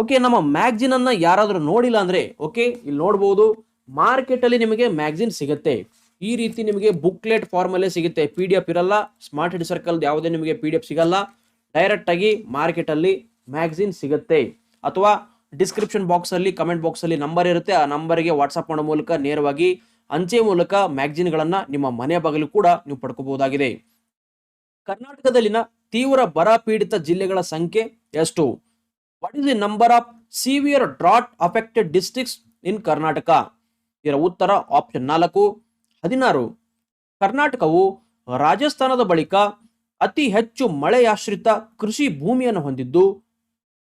ಓಕೆ ನಮ್ಮ ಮ್ಯಾಗ್ಜಿನ್ ಅನ್ನ ಯಾರಾದರೂ ನೋಡಿಲ್ಲ ಅಂದ್ರೆ ಓಕೆ ಇಲ್ಲಿ ನೋಡಬಹುದು ಮಾರ್ಕೆಟ್ ಅಲ್ಲಿ ನಿಮಗೆ ಮ್ಯಾಗ್ಜಿನ್ ಸಿಗುತ್ತೆ. ಈ ರೀತಿ ನಿಮಗೆ ಬುಕ್ಲೆಟ್ ಫಾರ್ಮ್ ಅಲ್ಲೇ ಸಿಗುತ್ತೆ. ಪಿ ಡಿ ಎಫ್ ಇರಲ್ಲ ಸ್ಮಾರ್ಟ್ ಹೆಡ್ ಸರ್ಕಲ್ ಯಾವುದೇ ನಿಮಗೆ ಪಿ ಡಿ ಎಫ್ ಸಿಗಲ್ಲ. ಡೈರೆಕ್ಟ್ ಆಗಿ ಮಾರ್ಕೆಟ್ ಅಲ್ಲಿ ಮ್ಯಾಗ್ಜಿನ್ ಸಿಗುತ್ತೆ. ಅಥವಾ ಡಿಸ್ಕ್ರಿಪ್ಷನ್ ಬಾಕ್ಸ್ ಅಲ್ಲಿ ಕಮೆಂಟ್ ಬಾಕ್ಸ್ ಅಲ್ಲಿ ನಂಬರ್ ಇರುತ್ತೆ. ಆ ನಂಬರ್ಗೆ ವಾಟ್ಸ್ಆಪ್ ಮಾಡೋ ಮೂಲಕ ನೇರವಾಗಿ ಅಂಚೆ ಮೂಲಕ ಮ್ಯಾಗ್ಜಿನ್ಗಳನ್ನ ನಿಮ್ಮ ಮನೆ ಬಾಗಿಲು ಕೂಡ ನೀವು ಪಡ್ಕೋಬಹುದಾಗಿದೆ. ಕರ್ನಾಟಕದಲ್ಲಿನ ತೀವ್ರ ಬರ ಪೀಡಿತ ಜಿಲ್ಲೆಗಳ ಸಂಖ್ಯೆ ಎಷ್ಟು? What is the number of severe drought affected districts in Karnataka ಇದರ ಉತ್ತರ ಆಪ್ಷನ್ ನಾಲ್ಕು, ಹದಿನಾರು. ಕರ್ನಾಟಕವು ರಾಜಸ್ಥಾನದ ಬಳಿಕ ಅತಿ ಹೆಚ್ಚು ಮಳೆಯಾಶ್ರಿತ ಕೃಷಿ ಭೂಮಿಯನ್ನು ಹೊಂದಿದ್ದು,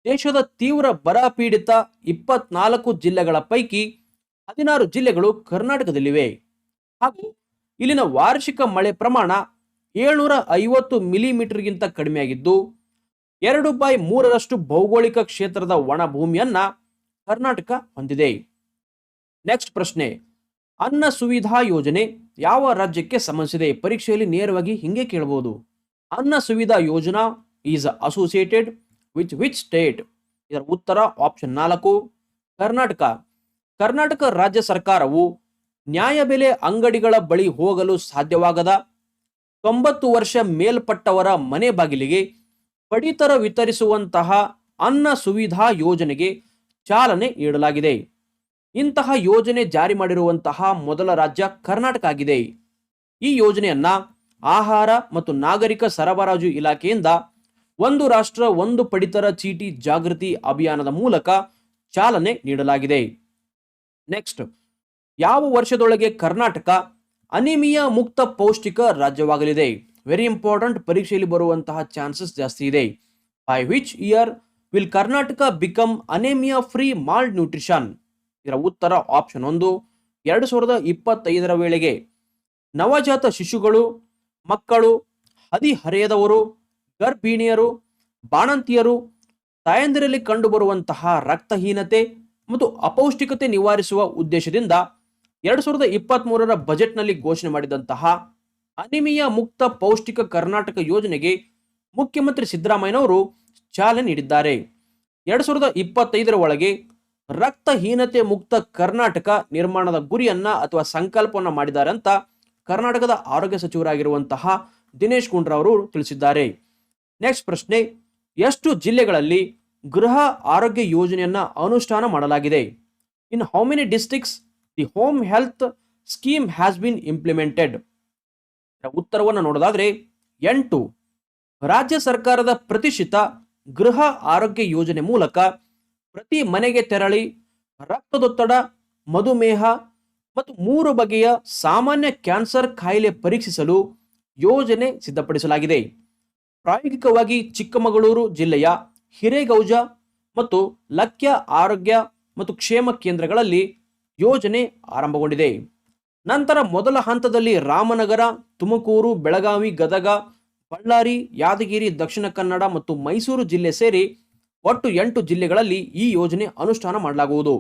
ದೇಶದ ತೀವ್ರ ಬರ ಪೀಡಿತ ಇಪ್ಪತ್ನಾಲ್ಕು ಜಿಲ್ಲೆಗಳ ಪೈಕಿ ಹದಿನಾರು ಜಿಲ್ಲೆಗಳು ಕರ್ನಾಟಕದಲ್ಲಿವೆ. ಹಾಗೂ ಇಲ್ಲಿನ ವಾರ್ಷಿಕ ಮಳೆ ಪ್ರಮಾಣ ಏಳ್ನೂರ ಐವತ್ತು ಮಿಲಿಮೀಟರ್ಗಿಂತ ಕಡಿಮೆಯಾಗಿದ್ದು ಎರಡು ಬೈ ಮೂರರಷ್ಟು ಭೌಗೋಳಿಕ ಕ್ಷೇತ್ರದ ಒಣ ಭೂಮಿಯನ್ನ ಕರ್ನಾಟಕ ಹೊಂದಿದೆ. ನೆಕ್ಸ್ಟ್ ಪ್ರಶ್ನೆ. ಅನ್ನ ಸುವಿಧಾ ಯೋಜನೆ ಯಾವ ರಾಜ್ಯಕ್ಕೆ ಸಂಬಂಧಿಸಿದೆ? ಪರೀಕ್ಷೆಯಲ್ಲಿ ನೇರವಾಗಿ ಹಿಂಗೆ ಕೇಳಬಹುದು Anna Suvidha Yojana is associated with which state? ಇದರ ಉತ್ತರ ಆಪ್ಷನ್ ನಾಲ್ಕು. ಕರ್ನಾಟಕ. ಕರ್ನಾಟಕ ರಾಜ್ಯ ಸರ್ಕಾರವು ನ್ಯಾಯಬೆಲೆ ಅಂಗಡಿಗಳ ಬಳಿ ಹೋಗಲು ಸಾಧ್ಯವಾಗದ ತೊಂಬತ್ತು ವರ್ಷ ಮೇಲ್ಪಟ್ಟವರ ಮನೆ ಬಾಗಿಲಿಗೆ ಪಡಿತರ ವಿತರಿಸುವಂತಹ ಅನ್ನ ಸುವಿಧಾ ಯೋಜನೆಗೆ ಚಾಲನೆ ನೀಡಲಾಗಿದೆ. ಇಂತಹ ಯೋಜನೆ ಜಾರಿ ಮಾಡಿರುವಂತಹ ಮೊದಲ ರಾಜ್ಯ ಕರ್ನಾಟಕ ಆಗಿದೆ. ಈ ಯೋಜನೆಯನ್ನ ಆಹಾರ ಮತ್ತು ನಾಗರಿಕ ಸರಬರಾಜು ಇಲಾಖೆಯಿಂದ ಒಂದು ರಾಷ್ಟ್ರ ಒಂದು ಪಡಿತರ ಚೀಟಿ ಜಾಗೃತಿ ಅಭಿಯಾನದ ಮೂಲಕ ಚಾಲನೆ ನೀಡಲಾಗಿದೆ. ನೆಕ್ಸ್ಟ್, ಯಾವ ವರ್ಷದೊಳಗೆ ಕರ್ನಾಟಕ ಅನಿಮಿಯಾ ಮುಕ್ತ ಪೌಷ್ಟಿಕ ರಾಜ್ಯವಾಗಲಿದೆ? ವೆರಿ ಇಂಪಾರ್ಟೆಂಟ್ ಪರೀಕ್ಷೆಯಲ್ಲಿ ಬರುವಂತಹ ಚಾನ್ಸಸ್ ಜಾಸ್ತಿ ಇದೆ. By which year will Karnataka become anaemia free malnutrition ಇದರ ಉತ್ತರ ಆಪ್ಷನ್ ಒಂದು. ಎರಡು ಸಾವಿರದ ಇಪ್ಪತ್ತೈದರ ವೇಳೆಗೆ ನವಜಾತ ಶಿಶುಗಳು, ಮಕ್ಕಳು ಹದಿಹರೆಯದವರು ಗರ್ಭಿಣಿಯರು, ಬಾಣಂತಿಯರು, ತಾಯಂದಿರಲ್ಲಿ ಕಂಡುಬರುವಂತಹ ರಕ್ತಹೀನತೆ ಮತ್ತು ಅಪೌಷ್ಟಿಕತೆ ನಿವಾರಿಸುವ ಉದ್ದೇಶದಿಂದ ಎರಡು ಸಾವಿರದ ಇಪ್ಪತ್ತ್ ಮೂರರ ಬಜೆಟ್ನಲ್ಲಿ ಘೋಷಣೆ ಮಾಡಿದಂತಹ ಅನಿಮಿಯಾ ಮುಕ್ತ ಪೌಷ್ಟಿಕ ಕರ್ನಾಟಕ ಯೋಜನೆಗೆ ಮುಖ್ಯಮಂತ್ರಿ ಸಿದ್ದರಾಮಯ್ಯನವರು ಚಾಲನೆ ನೀಡಿದ್ದಾರೆ. ಎರಡು ಸಾವಿರದ ಇಪ್ಪತ್ತೈದರ ಒಳಗೆ ರಕ್ತಹೀನತೆ ಮುಕ್ತ ಕರ್ನಾಟಕ ನಿರ್ಮಾಣದ ಗುರಿಯನ್ನ ಅಥವಾ ಸಂಕಲ್ಪವನ್ನ ಮಾಡಿದ್ದಾರೆ ಅಂತ ಕರ್ನಾಟಕದ ಆರೋಗ್ಯ ಸಚಿವರಾಗಿರುವಂತಹ ದಿನೇಶ್ ಗುಂಡ್ರಾವ್ ಅವರು ತಿಳಿಸಿದ್ದಾರೆ. ನೆಕ್ಸ್ಟ್ ಪ್ರಶ್ನೆ, ಎಷ್ಟು ಜಿಲ್ಲೆಗಳಲ್ಲಿ ಗೃಹ ಆರೋಗ್ಯ ಯೋಜನೆಯನ್ನ ಅನುಷ್ಠಾನ ಮಾಡಲಾಗಿದೆ? In how many districts the home health scheme has been implemented. ಉತ್ತರವನ್ನು ನೋಡೋದಾದ್ರೆ, ಎಂಟು, ರಾಜ್ಯ ಸರ್ಕಾರದ ಪ್ರತಿಷ್ಠಿತ ಗೃಹ ಆರೋಗ್ಯ ಯೋಜನೆ ಮೂಲಕ ಪ್ರತಿ ಮನೆಗೆ ತೆರಳಿ ರಕ್ತದೊತ್ತಡ, ಮಧುಮೇಹ ಮತ್ತು ಮೂರು ಬಗೆಯ ಸಾಮಾನ್ಯ ಕ್ಯಾನ್ಸರ್ ಕಾಯಿಲೆ ಪರೀಕ್ಷಿಸಲು ಯೋಜನೆ ಸಿದ್ಧಪಡಿಸಲಾಗಿದೆ. ಪ್ರಾಯೋಗಿಕವಾಗಿ ಚಿಕ್ಕಮಗಳೂರು ಜಿಲ್ಲೆಯ ಹಿರೇಗೌಜ ಮತ್ತು ಲಕ್ಯ ಆರೋಗ್ಯ ಮತ್ತು ಕ್ಷೇಮ ಕೇಂದ್ರಗಳಲ್ಲಿ ಯೋಜನೆ ಆರಂಭಗೊಂಡಿದೆ. ನಂತರ ಮೊದಲ ಹಂತದಲ್ಲಿ ರಾಮನಗರ, ತುಮಕೂರು, ಬೆಳಗಾವಿ, ಗದಗ, ಬಳ್ಳಾರಿ, ಯಾದಗಿರಿ, ದಕ್ಷಿಣ ಕನ್ನಡ ಮತ್ತು ಮೈಸೂರು ಜಿಲ್ಲೆ ಸೇರಿ ಒಟ್ಟು ಎಂಟು ಜಿಲ್ಲೆಗಳಲ್ಲಿ ಈ ಯೋಜನೆ ಅನುಷ್ಠಾನ ಮಾಡಲಾಗುವುದು.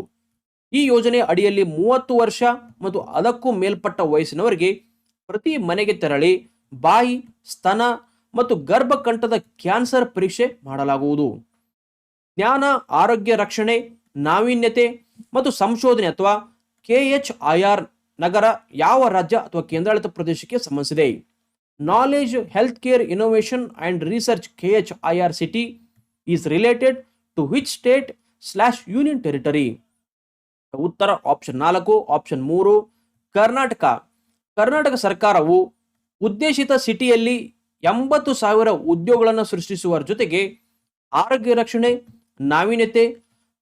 ಈ ಯೋಜನೆ ಅಡಿಯಲ್ಲಿ ಮೂವತ್ತು ವರ್ಷ ಮತ್ತು ಅದಕ್ಕೂ ಮೇಲ್ಪಟ್ಟ ವಯಸ್ಸಿನವರಿಗೆ ಪ್ರತಿ ಮನೆಗೆ ತೆರಳಿ ಬಾಯಿ, ಸ್ತನ ಮತ್ತು ಗರ್ಭಕಂಠದ ಕ್ಯಾನ್ಸರ್ ಪರೀಕ್ಷೆ ಮಾಡಲಾಗುವುದು. ಜ್ಞಾನ, ಆರೋಗ್ಯ ರಕ್ಷಣೆ, ನಾವೀನ್ಯತೆ ಮತ್ತು ಸಂಶೋಧನೆ ಅಥವಾ ಕೆಎಚ್ಐಆರ್ ನಗರ, ಯಾವ ರಾಜ್ಯ ಅಥವಾ ಕೇಂದ್ರಾಡಳಿತ ಪ್ರದೇಶಕ್ಕೆ ಸಂಬಂಧಿಸಿದೆ? Knowledge health care innovation and research K H I R city is related to which state slash union territory ಉತ್ತರ ಆಪ್ಷನ್ ನಾಲ್ಕು ಆಪ್ಷನ್ ಮೂರು, ಕರ್ನಾಟಕ. ಕರ್ನಾಟಕ ಸರ್ಕಾರವು ಉದ್ದೇಶಿತ ಸಿಟಿಯಲ್ಲಿ ಎಂಬತ್ತು ಸಾವಿರ ಉದ್ಯೋಗಗಳನ್ನು ಸೃಷ್ಟಿಸುವ ಜೊತೆಗೆ ಆರೋಗ್ಯ ರಕ್ಷಣೆ, ನಾವೀನ್ಯತೆ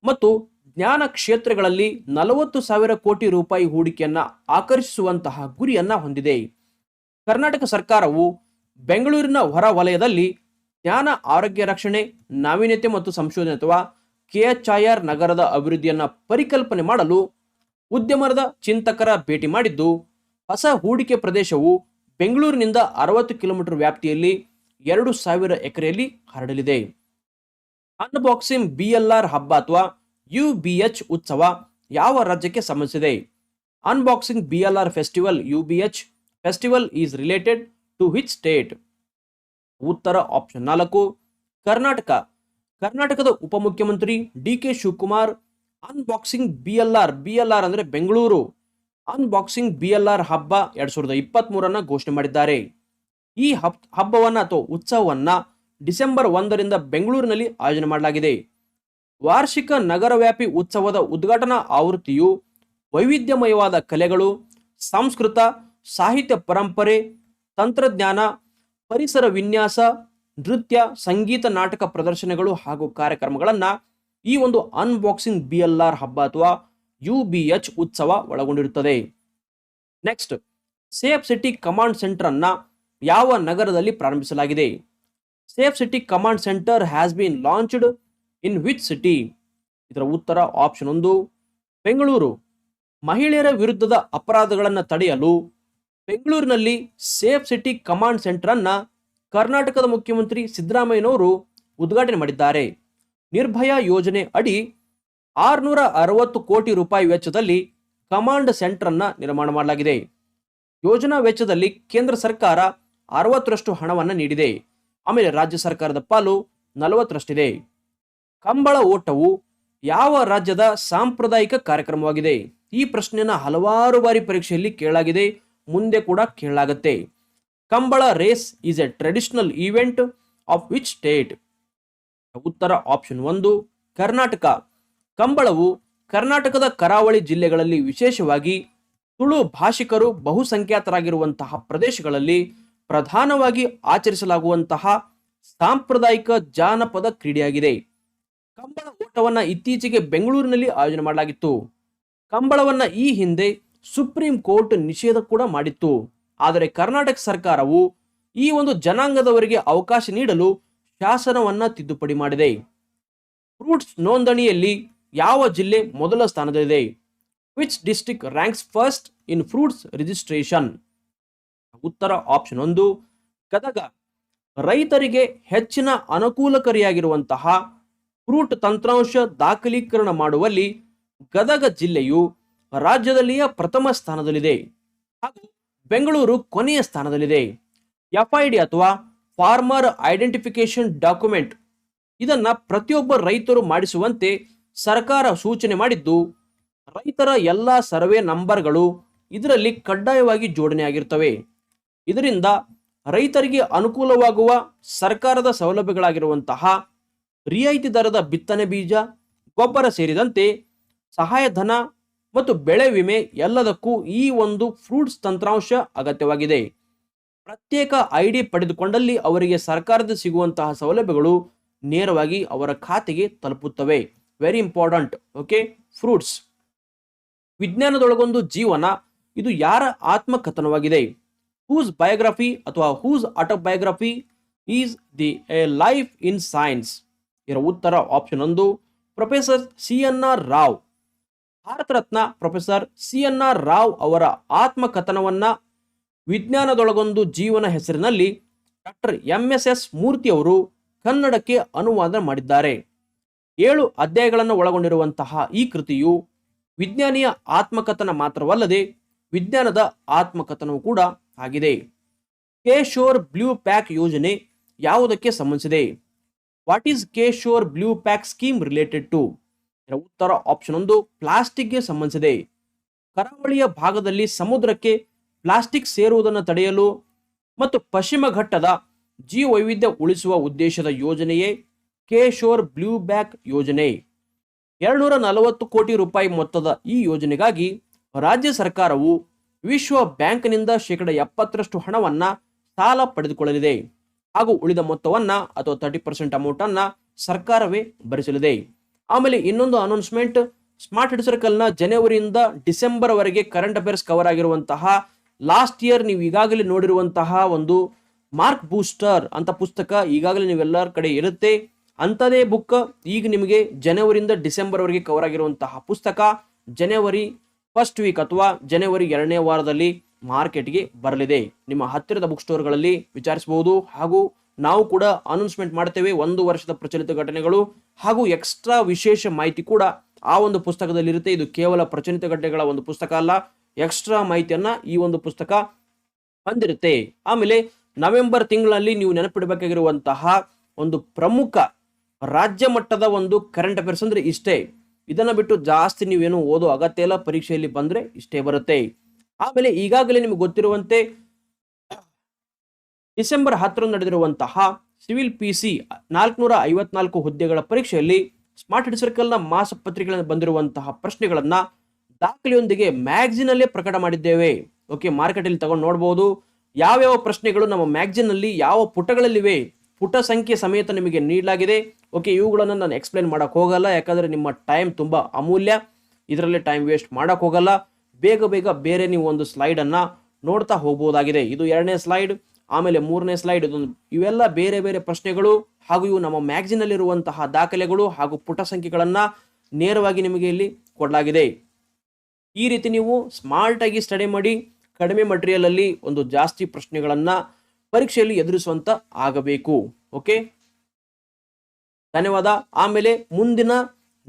ಮತ್ತು ಜ್ಞಾನ ಕ್ಷೇತ್ರಗಳಲ್ಲಿ ನಲವತ್ತು ಸಾವಿರ ಕೋಟಿ ರೂಪಾಯಿ ಹೂಡಿಕೆಯನ್ನ ಆಕರ್ಷಿಸುವಂತಹ ಗುರಿಯನ್ನ ಹೊಂದಿದೆ. ಕರ್ನಾಟಕ ಸರ್ಕಾರವು ಬೆಂಗಳೂರಿನ ಹೊರ ವಲಯದಲ್ಲಿ ಜ್ಞಾನ, ಆರೋಗ್ಯ ರಕ್ಷಣೆ, ನಾವೀನ್ಯತೆ ಮತ್ತು ಸಂಶೋಧನೆ ಅಥವಾ ಕೆಎಚ್ಐಆರ್ ನಗರದ ಅಭಿವೃದ್ಧಿಯನ್ನ ಪರಿಕಲ್ಪನೆ ಮಾಡಲು ಉದ್ಯಮದ ಚಿಂತಕರ ಭೇಟಿ ಮಾಡಿದ್ದು, ಹೊಸ ಹೂಡಿಕೆ ಪ್ರದೇಶವು ಬೆಂಗಳೂರಿನಿಂದ ಅರವತ್ತು ಕಿಲೋಮೀಟರ್ ವ್ಯಾಪ್ತಿಯಲ್ಲಿ ಎರಡು ಸಾವಿರ ಎಕರೆಯಲ್ಲಿ ಹರಡಲಿದೆ. ಅನ್ಬಾಕ್ಸಿಂಗ್ ಬಿಎಲ್ಆರ್ ಹಬ್ಬ ಅಥವಾ ಯು ಬಿ ಎಚ್ ಉತ್ಸವ ಯಾವ ರಾಜ್ಯಕ್ಕೆ ಸಂಬಂಧಿಸಿದೆ? Unboxing BLR festival U B H. Festival is related to which state ಉತ್ತರ ಆಪ್ಷನ್ ನಾಲ್ಕು. ಕರ್ನಾಟಕ. ಕರ್ನಾಟಕದ ಉಪಮುಖ್ಯಮಂತ್ರಿ D K Shivakumar unboxing BLR BLR ಅಂದರೆ ಬೆಂಗಳೂರು. ಅನ್ಬಾಕ್ಸಿಂಗ್ ಬಿಎಲ್ಆರ್ ಹಬ್ಬ ಎರಡು ಸಾವಿರದ ಇಪ್ಪತ್ತ್ ಘೋಷಣೆ ಮಾಡಿದ್ದಾರೆ. ಈ ಹಬ್, ಹಬ್ಬವನ್ನು ಅಥವಾ ಉತ್ಸವವನ್ನು ಡಿಸೆಂಬರ್ ಒಂದರಿಂದ ಬೆಂಗಳೂರಿನಲ್ಲಿ ಆಯೋಜನೆ ಮಾಡಲಾಗಿದೆ. ವಾರ್ಷಿಕ ನಗರವ್ಯಾಪಿ ಉತ್ಸವದ ಉದ್ಘಾಟನಾ ಆವೃತ್ತಿಯು ವೈವಿಧ್ಯಮಯವಾದ ಕಲೆಗಳು, ಸಂಸ್ಕೃತ, ಸಾಹಿತ್ಯ ಪರಂಪರೆ, ತಂತ್ರಜ್ಞಾನ, ಪರಿಸರ ವಿನ್ಯಾಸ, ನೃತ್ಯ, ಸಂಗೀತ ನಾಟಕ ಪ್ರದರ್ಶನಗಳು ಹಾಗೂ ಕಾರ್ಯಕ್ರಮಗಳನ್ನು ಈ ಒಂದು ಅನ್ಬಾಕ್ಸಿಂಗ್ ಬಿ ಎಲ್ ಆರ್ ಹಬ್ಬ ಅಥವಾ ಯು ಬಿ ಎಚ್ ಉತ್ಸವ ಒಳಗೊಂಡಿರುತ್ತದೆ. Next safe city command centre ಯಾವ ನಗರದಲ್ಲಿ ಪ್ರಾರಂಭಿಸಲಾಗಿದೆ? Safe city command centre has been launched in which city? ಇದರ ಉತ್ತರ ಆಪ್ಷನ್ ಒಂದು, ಬೆಂಗಳೂರು. ಮಹಿಳೆಯರ ವಿರುದ್ಧದ ಅಪರಾಧಗಳನ್ನು ತಡೆಯಲು ಬೆಂಗಳೂರಿನಲ್ಲಿ ಸೇಫ್ ಸಿಟಿ ಕಮಾಂಡ್ ಸೆಂಟರ್ ಅನ್ನ ಕರ್ನಾಟಕದ ಮುಖ್ಯಮಂತ್ರಿ ಸಿದ್ದರಾಮಯ್ಯನವರು ಉದ್ಘಾಟನೆ ಮಾಡಿದ್ದಾರೆ. ನಿರ್ಭಯ ಯೋಜನೆ ಅಡಿ ಆರುನೂರ ಅರವತ್ತು ಕೋಟಿ ರೂಪಾಯಿ ವೆಚ್ಚದಲ್ಲಿ ಕಮಾಂಡ್ ಸೆಂಟರ್ ಅನ್ನ ನಿರ್ಮಾಣ ಮಾಡಲಾಗಿದೆ. ಯೋಜನಾ ವೆಚ್ಚದಲ್ಲಿ ಕೇಂದ್ರ ಸರ್ಕಾರ ಅರವತ್ತರಷ್ಟು ಹಣವನ್ನು ನೀಡಿದೆ. ಆಮೇಲೆ ರಾಜ್ಯ ಸರ್ಕಾರದ ಪಾಲು ನಲವತ್ತರಷ್ಟಿದೆ. ಕಂಬಳ ಓಟವು ಯಾವ ರಾಜ್ಯದ ಸಾಂಪ್ರದಾಯಿಕ ಕಾರ್ಯಕ್ರಮವಾಗಿದೆ? ಈ ಪ್ರಶ್ನೆಯನ್ನು ಹಲವಾರು ಬಾರಿ ಪರೀಕ್ಷೆಯಲ್ಲಿ ಕೇಳಲಾಗಿದೆ, ಮುಂದೆ ಕೂಡ ಕೇಳಲಾಗುತ್ತೆ. Kambala race is a traditional event of which state ಉತ್ತರ ಆಪ್ಷನ್ ಒಂದು, ಕರ್ನಾಟಕ. ಕಂಬಳವು ಕರ್ನಾಟಕದ ಕರಾವಳಿ ಜಿಲ್ಲೆಗಳಲ್ಲಿ ವಿಶೇಷವಾಗಿ ತುಳು ಭಾಷಿಕರು ಬಹುಸಂಖ್ಯಾತರಾಗಿರುವಂತಹ ಪ್ರದೇಶಗಳಲ್ಲಿ ಪ್ರಧಾನವಾಗಿ ಆಚರಿಸಲಾಗುವಂತಹ ಸಾಂಪ್ರದಾಯಿಕ ಜಾನಪದ ಕ್ರೀಡೆಯಾಗಿದೆ. ಕಂಬಳ ಓಟವನ್ನ ಇತ್ತೀಚೆಗೆ ಬೆಂಗಳೂರಿನಲ್ಲಿ ಆಯೋಜನೆ ಮಾಡಲಾಗಿತ್ತು. ಕಂಬಳವನ್ನ ಈ ಹಿಂದೆ ಸುಪ್ರೀಂ ಕೋರ್ಟ್ ನಿಷೇಧ ಕೂಡ ಮಾಡಿತ್ತು. ಆದರೆ ಕರ್ನಾಟಕ ಸರ್ಕಾರವು ಈ ಒಂದು ಜನಾಂಗದವರಿಗೆ ಅವಕಾಶ ನೀಡಲು ಶಾಸನವನ್ನ ತಿದ್ದುಪಡಿ ಮಾಡಿದೆ. ಫ್ರೂಟ್ಸ್ ನೋಂದಣಿಯಲ್ಲಿ ಯಾವ ಜಿಲ್ಲೆ ಮೊದಲ ಸ್ಥಾನದಲ್ಲಿದೆ? Which district ranks first in fruits registration? ಉತ್ತರ ಆಪ್ಷನ್ ಒಂದು, ಗದಗ. ರೈತರಿಗೆ ಹೆಚ್ಚಿನ ಅನುಕೂಲಕಾರಿಯಾಗಿರುವಂತಹ ಫ್ರೂಟ್ ತಂತ್ರಾಂಶ ದಾಖಲೀಕರಣ ಮಾಡುವಲ್ಲಿ ಗದಗ ಜಿಲ್ಲೆಯು ರಾಜ್ಯದಲ್ಲಿಯೇ ಪ್ರಥಮ ಸ್ಥಾನದಲ್ಲಿದೆ. ಹಾಗೂ ಬೆಂಗಳೂರು ಕೊನೆಯ ಸ್ಥಾನದಲ್ಲಿದೆ. ಎಫ್ಐಡಿ ಅಥವಾ ಫಾರ್ಮರ್ ಐಡೆಂಟಿಫಿಕೇಶನ್ ಡಾಕ್ಯುಮೆಂಟ್. ಇದನ್ನ ಪ್ರತಿಯೊಬ್ಬ ರೈತರು ಮಾಡಿಸುವಂತೆ ಸರ್ಕಾರ ಸೂಚನೆ ಮಾಡಿದ್ದು, ರೈತರ ಎಲ್ಲ ಸರ್ವೆ ನಂಬರ್ಗಳು ಇದರಲ್ಲಿ ಕಡ್ಡಾಯವಾಗಿ ಜೋಡಣೆಯಾಗಿರ್ತವೆ ಇದರಿಂದ ರೈತರಿಗೆ ಅನುಕೂಲವಾಗುವ ಸರ್ಕಾರದ ಸೌಲಭ್ಯಗಳಾಗಿರುವಂತಹ ರಿಯಾಯಿತಿ ದರದ ಬಿತ್ತನೆ ಬೀಜ, ಗೊಬ್ಬರ ಸೇರಿದಂತೆ ಸಹಾಯಧನ ಮತ್ತು ಬೆಳೆ ವಿಮೆ ಎಲ್ಲದಕ್ಕೂ ಈ ಒಂದು ಫ್ರೂಟ್ಸ್ ತಂತ್ರಾಂಶ ಅಗತ್ಯವಾಗಿದೆ. ಪ್ರತ್ಯೇಕ ಐಡಿ ಪಡೆದುಕೊಂಡಲ್ಲಿ ಅವರಿಗೆ ಸರ್ಕಾರದ ಸಿಗುವಂತಹ ಸೌಲಭ್ಯಗಳು ನೇರವಾಗಿ ಅವರ ಖಾತೆಗೆ ತಲುಪುತ್ತವೆ. ವೆರಿ ಇಂಪಾರ್ಟೆಂಟ್ ಓಕೆ ಫ್ರೂಟ್ಸ್ ವಿಜ್ಞಾನದೊಳಗೊಂದು ಜೀವನ, ಇದು ಯಾರ ಆತ್ಮಕಥನವಾಗಿದೆ? ಹೂಸ್ ಬಯೋಗ್ರಫಿ ಅಥವಾ whose autobiography is the a life in science ಇದರ ಉತ್ತರ ಆಪ್ಷನ್ ಒಂದು professor C N R Rao Bharat Ratna professor C N R Rao ಅವರ ಆತ್ಮಕಥನವನ್ನ ವಿಜ್ಞಾನದೊಳಗೊಂದು ಜೀವನ ಹೆಸರಿನಲ್ಲಿ doctor M S S Murthy ಅವರು ಕನ್ನಡಕ್ಕೆ ಅನುವಾದ ಮಾಡಿದ್ದಾರೆ. ಏಳು ಅಧ್ಯಾಯಗಳನ್ನು ಒಳಗೊಂಡಿರುವಂತಹ ಈ ಕೃತಿಯು ವಿಜ್ಞಾನಿಯ ಆತ್ಮಕಥನ ಮಾತ್ರವಲ್ಲದೆ ವಿಜ್ಞಾನದ ಆತ್ಮಕಥನವೂ ಕೂಡ ಆಗಿದೆ. ಕೇಶೋರ್ ಬ್ಲೂ ಪ್ಯಾಕ್ ಯೋಜನೆ ಯಾವುದಕ್ಕೆ ಸಂಬಂಧಿಸಿದೆ? What is ಕೇಶೋರ್ blue pack scheme related to ಉತ್ತರ ಆಪ್ಷನ್ ಒಂದು ಪ್ಲಾಸ್ಟಿಕ್ಗೆ ಸಂಬಂಧಿಸಿದೆ. ಕರಾವಳಿಯ ಭಾಗದಲ್ಲಿ ಸಮುದ್ರಕ್ಕೆ ಪ್ಲಾಸ್ಟಿಕ್ ಸೇರುವುದನ್ನು ತಡೆಯಲು ಮತ್ತು ಪಶ್ಚಿಮ ಘಟ್ಟದ ಜೀವ ವೈವಿಧ್ಯ ಉಳಿಸುವ ಉದ್ದೇಶದ ಯೋಜನೆಯೇ ಕೇಶೋರ್ ಬ್ಲೂ ಬ್ಯಾಕ್ ಯೋಜನೆ. ಎರಡುನೂರ ನಲವತ್ತು ಕೋಟಿ ರೂಪಾಯಿ ಮೊತ್ತದ ಈ ಯೋಜನೆಗಾಗಿ ರಾಜ್ಯ ಸರ್ಕಾರವು ವಿಶ್ವ ಬ್ಯಾಂಕ್ನಿಂದ ಶೇಕಡ ಎಪ್ಪತ್ತರಷ್ಟು ಹಣವನ್ನು ಸಾಲ ಪಡೆದುಕೊಳ್ಳಲಿದೆ. ಹಾಗೂ ಉಳಿದ ಮೊತ್ತವನ್ನ ಅಥವಾ ತರ್ಟಿ ಪರ್ಸೆಂಟ್ ಅಮೌಂಟ್ ಸರ್ಕಾರವೇ ಭರಿಸಲಿದೆ. ಆಮೇಲೆ ಇನ್ನೊಂದು ಅನೌನ್ಸ್ಮೆಂಟ್ ಸ್ಮಾರ್ಟ್ ಹಿಡ್ ಸರ್ಕಲ್ನ ಜನವರಿಯಿಂದ ಡಿಸೆಂಬರ್ ವರೆಗೆ ಕರೆಂಟ್ ಅಫೇರ್ಸ್ ಕವರ್ ಆಗಿರುವಂತಹ ಲಾಸ್ಟ್ ಇಯರ್ ನೀವು ಈಗಾಗಲೇ ನೋಡಿರುವಂತಹ ಒಂದು ಮಾರ್ಕ್ ಬೂಸ್ಟರ್ ಅಂತ ಪುಸ್ತಕ ಈಗಾಗಲೇ ನೀವೆಲ್ಲರ ಕಡೆ ಇರುತ್ತೆ. ಅಂಥದೇ ಬುಕ್ ಈಗ ನಿಮಗೆ ಜನವರಿಯಿಂದ ಡಿಸೆಂಬರ್ ವರೆಗೆ ಕವರ್ ಆಗಿರುವಂತಹ ಪುಸ್ತಕ, ಜನವರಿ ಫಸ್ಟ್ ವೀಕ್ ಅಥವಾ ಜನವರಿ ಎರಡನೇ ವಾರದಲ್ಲಿ ಮಾರ್ಕೆಟ್ಗೆ ಬರಲಿದೆ. ನಿಮ್ಮ ಹತ್ತಿರದ ಬುಕ್ ಸ್ಟೋರ್ಗಳಲ್ಲಿ ವಿಚಾರಿಸಬಹುದು. ಹಾಗೂ ನಾವು ಕೂಡ ಅನೌನ್ಸ್ಮೆಂಟ್ ಮಾಡ್ತೇವೆ. ಒಂದು ವರ್ಷದ ಪ್ರಚಲಿತ ಘಟನೆಗಳು ಹಾಗೂ ಎಕ್ಸ್ಟ್ರಾ ವಿಶೇಷ ಮಾಹಿತಿ ಕೂಡ ಆ ಒಂದು ಪುಸ್ತಕದಲ್ಲಿ ಇರುತ್ತೆ ಇದು ಕೇವಲ ಪ್ರಚಲಿತ ಘಟನೆಗಳ ಒಂದು ಪುಸ್ತಕ ಅಲ್ಲ. ಎಕ್ಸ್ಟ್ರಾ ಮಾಹಿತಿಯನ್ನ ಈ ಒಂದು ಪುಸ್ತಕ ಹೊಂದಿರುತ್ತೆ ಆಮೇಲೆ ನವೆಂಬರ್ ತಿಂಗಳಲ್ಲಿ ನೀವು ನೆನಪಿಡಬೇಕಾಗಿರುವಂತಹ ಒಂದು ಪ್ರಮುಖ ರಾಜ್ಯ ಮಟ್ಟದ ಒಂದು ಕರೆಂಟ್ ಅಫೇರ್ಸ್ ಅಂದ್ರೆ ಇಷ್ಟೇ. ಇದನ್ನ ಬಿಟ್ಟು ಜಾಸ್ತಿ ನೀವೇನು ಓದೋ ಅಗತ್ಯ ಇಲ್ಲ. ಪರೀಕ್ಷೆಯಲ್ಲಿ ಬಂದ್ರೆ ಇಷ್ಟೇ ಬರುತ್ತೆ. ಆಮೇಲೆ ಈಗಾಗಲೇ ನಿಮಗೆ ಗೊತ್ತಿರುವಂತೆ ಡಿಸೆಂಬರ್ ಹತ್ತರಂದು ನಡೆದಿರುವಂತಹ ಸಿವಿಲ್ ಪಿ ಸಿ ನಾಲ್ಕುನೂರ ಐವತ್ನಾಲ್ಕು ಹುದ್ದೆಗಳ ಪರೀಕ್ಷೆಯಲ್ಲಿ ಸ್ಮಾರ್ಟ್ ಹಿಡ್ ಸರ್ಕಲ್ನ ಮಾಸ ಪತ್ರಿಕೆಗಳಲ್ಲಿ ಬಂದಿರುವಂತಹ ಪ್ರಶ್ನೆಗಳನ್ನು ದಾಖಲೆಯೊಂದಿಗೆ ಮ್ಯಾಗ್ಝಿನಲ್ಲೇ ಪ್ರಕಟ ಮಾಡಿದ್ದೇವೆ. ಓಕೆ ಮಾರ್ಕೆಟಲ್ಲಿ ತಗೊಂಡು ನೋಡಬಹುದು ಯಾವ್ಯಾವ ಪ್ರಶ್ನೆಗಳು ನಮ್ಮ ಮ್ಯಾಗ್ಝಿನಲ್ಲಿ ಯಾವ ಪುಟಗಳಲ್ಲಿವೆ, ಪುಟ ಸಂಖ್ಯೆ ಸಮೇತ ನಿಮಗೆ ನೀಡಲಾಗಿದೆ. ಓಕೆ, ಇವುಗಳನ್ನು ನಾನು ಎಕ್ಸ್ಪ್ಲೇನ್ ಮಾಡೋಕ್ಕೆ ಹೋಗಲ್ಲ. ಯಾಕಂದ್ರೆ ನಿಮ್ಮ ಟೈಮ್ ತುಂಬಾ ಅಮೂಲ್ಯ. ಇದರಲ್ಲೇ ಟೈಮ್ ವೇಸ್ಟ್ ಮಾಡೋಕ್ಕೆ ಹೋಗಲ್ಲ. ಬೇಗ ಬೇಗ ಬೇರೆ ನೀವು ಒಂದು ಸ್ಲೈಡ್ ಅನ್ನ ನೋಡ್ತಾ ಹೋಗಬಹುದಾಗಿದೆ ಇದು ಎರಡನೇ ಸ್ಲೈಡ್ ಆಮೇಲೆ ಮೂರನೇ ಸ್ಲೈಡ್ ಇದೊಂದು ಇವೆಲ್ಲ ಬೇರೆ ಬೇರೆ ಪ್ರಶ್ನೆಗಳು ಹಾಗೂ ಇವು ನಮ್ಮ ಮ್ಯಾಗ್ಝಿನಲ್ಲಿರುವಂತಹ ದಾಖಲೆಗಳು ಹಾಗೂ ಪುಟ ಸಂಖ್ಯೆಗಳನ್ನು ನೇರವಾಗಿ ನಿಮಗೆ ಇಲ್ಲಿ ಕೊಡಲಾಗಿದೆ. ಈ ರೀತಿ ನೀವು ಸ್ಮಾರ್ಟ್ ಆಗಿ ಸ್ಟಡಿ ಮಾಡಿ, ಕಡಿಮೆ ಮಟೀರಿಯಲ್ ಅಲ್ಲಿ ಒಂದು ಜಾಸ್ತಿ ಪ್ರಶ್ನೆಗಳನ್ನು ಪರೀಕ್ಷೆಯಲ್ಲಿ ಎದುರಿಸುವಂತ ಆಗಬೇಕು. ಓಕೆ ಧನ್ಯವಾದ. ಆಮೇಲೆ ಮುಂದಿನ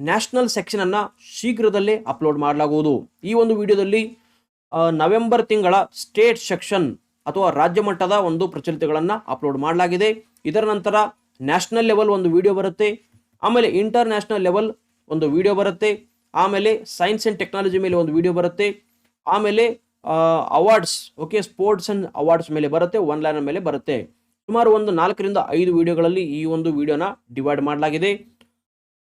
ನ್ಯಾಷನಲ್ ಸೆಕ್ಷನ್ ಅನ್ನ ಶೀಘ್ರದಲ್ಲೇ ಅಪ್ಲೋಡ್ ಮಾಡಲಾಗುವುದು. ಈ ಒಂದು ವಿಡಿಯೋದಲ್ಲಿ ನವೆಂಬರ್ ತಿಂಗಳ ಸ್ಟೇಟ್ ಸೆಕ್ಷನ್ ಅಥವಾ ರಾಜ್ಯ ಮಟ್ಟದ ಒಂದು ಪ್ರಚಲಿತಗಳನ್ನು ಅಪ್ಲೋಡ್ ಮಾಡಲಾಗಿದೆ. ಇದರ ನಂತರ ನ್ಯಾಷನಲ್ ಲೆವೆಲ್ ಒಂದು ವಿಡಿಯೋ ಬರುತ್ತೆ. ಆಮೇಲೆ ಇಂಟರ್ನ್ಯಾಷನಲ್ ಲೆವೆಲ್ ಒಂದು ವಿಡಿಯೋ ಬರುತ್ತೆ. ಆಮೇಲೆ ಸೈನ್ಸ್ ಆ್ಯಂಡ್ ಟೆಕ್ನಾಲಜಿ ಮೇಲೆ ಒಂದು ವಿಡಿಯೋ ಬರುತ್ತೆ. ಆಮೇಲೆ awards, okay, sports and awards ಮೇಲೆ ಬರುತ್ತೆ ಒನ್ ಲೈನ್ ಮೇಲೆ ಬರುತ್ತೆ. ಸುಮಾರು ಒಂದು ನಾಲ್ಕರಿಂದ ಐದು ವಿಡಿಯೋಗಳಲ್ಲಿ ಈ ಒಂದು ವಿಡಿಯೋನ ಡಿವೈಡ್ ಮಾಡಲಾಗಿದೆ.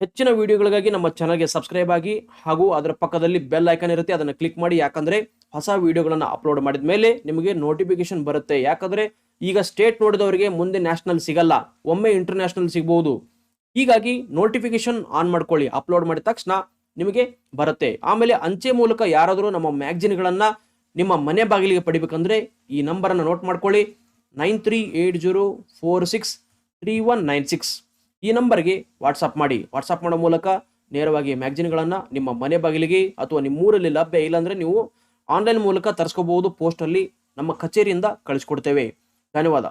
ಹೆಚ್ಚಿನ ವಿಡಿಯೋಗಳಿಗಾಗಿ ನಮ್ಮ ಚಾನಲ್ಗೆ ಸಬ್ಸ್ಕ್ರೈಬ್ ಆಗಿ ಹಾಗೂ ಅದರ ಪಕ್ಕದಲ್ಲಿ ಬೆಲ್ ಐಕನ್ ಇರುತ್ತೆ, ಅದನ್ನು ಕ್ಲಿಕ್ ಮಾಡಿ. ಯಾಕಂದರೆ ಹೊಸ ವಿಡಿಯೋಗಳನ್ನು ಅಪ್ಲೋಡ್ ಮಾಡಿದ ಮೇಲೆ ನಿಮಗೆ ನೋಟಿಫಿಕೇಶನ್ ಬರುತ್ತೆ. ಯಾಕಂದರೆ ಈಗ ಸ್ಟೇಟ್ ನೋಡಿದವರಿಗೆ ಮುಂದೆ ನ್ಯಾಷನಲ್ ಸಿಗಲ್ಲ, ಒಮ್ಮೆ ಇಂಟರ್ನ್ಯಾಷನಲ್ ಸಿಗ್ಬೋದು. ಹೀಗಾಗಿ ನೋಟಿಫಿಕೇಶನ್ ಆನ್ ಮಾಡ್ಕೊಳ್ಳಿ, ಅಪ್ಲೋಡ್ ಮಾಡಿದ ತಕ್ಷಣ ನಿಮಗೆ ಬರುತ್ತೆ. ಆಮೇಲೆ ಅಂಚೆ ಮೂಲಕ ಯಾರಾದರೂ ನಮ್ಮ ಮ್ಯಾಗ್ಜಿನ್ಗಳನ್ನು ನಿಮ್ಮ ಮನೆ ಬಾಗಿಲಿಗೆ ಪಡಿಬೇಕಂದ್ರೆ ಈ ನಂಬರನ್ನು ನೋಟ್ ಮಾಡ್ಕೊಳ್ಳಿ. Nine three eight zero four six three one nine six. ಈ ನಂಬರ್ಗೆ ವಾಟ್ಸಪ್ ಮಾಡಿ. ವಾಟ್ಸಪ್ ಮಾಡೋ ಮೂಲಕ ನೇರವಾಗಿ ಮ್ಯಾಗ್ಝಿನ್ಗಳನ್ನು ನಿಮ್ಮ ಮನೆ ಬಾಗಿಲಿಗೆ ಅಥವಾ ನಿಮ್ಮ ಊರಲ್ಲಿ ಲಭ್ಯ ಇಲ್ಲಾಂದರೆ ನೀವು ಆನ್ಲೈನ್ ಮೂಲಕ ತರಿಸ್ಕೋಬಹುದು ಪೋಸ್ಟಲ್ಲಿ ನಮ್ಮ ಕಚೇರಿಯಿಂದ ಕಳಿಸ್ಕೊಡ್ತೇವೆ. ಧನ್ಯವಾದ.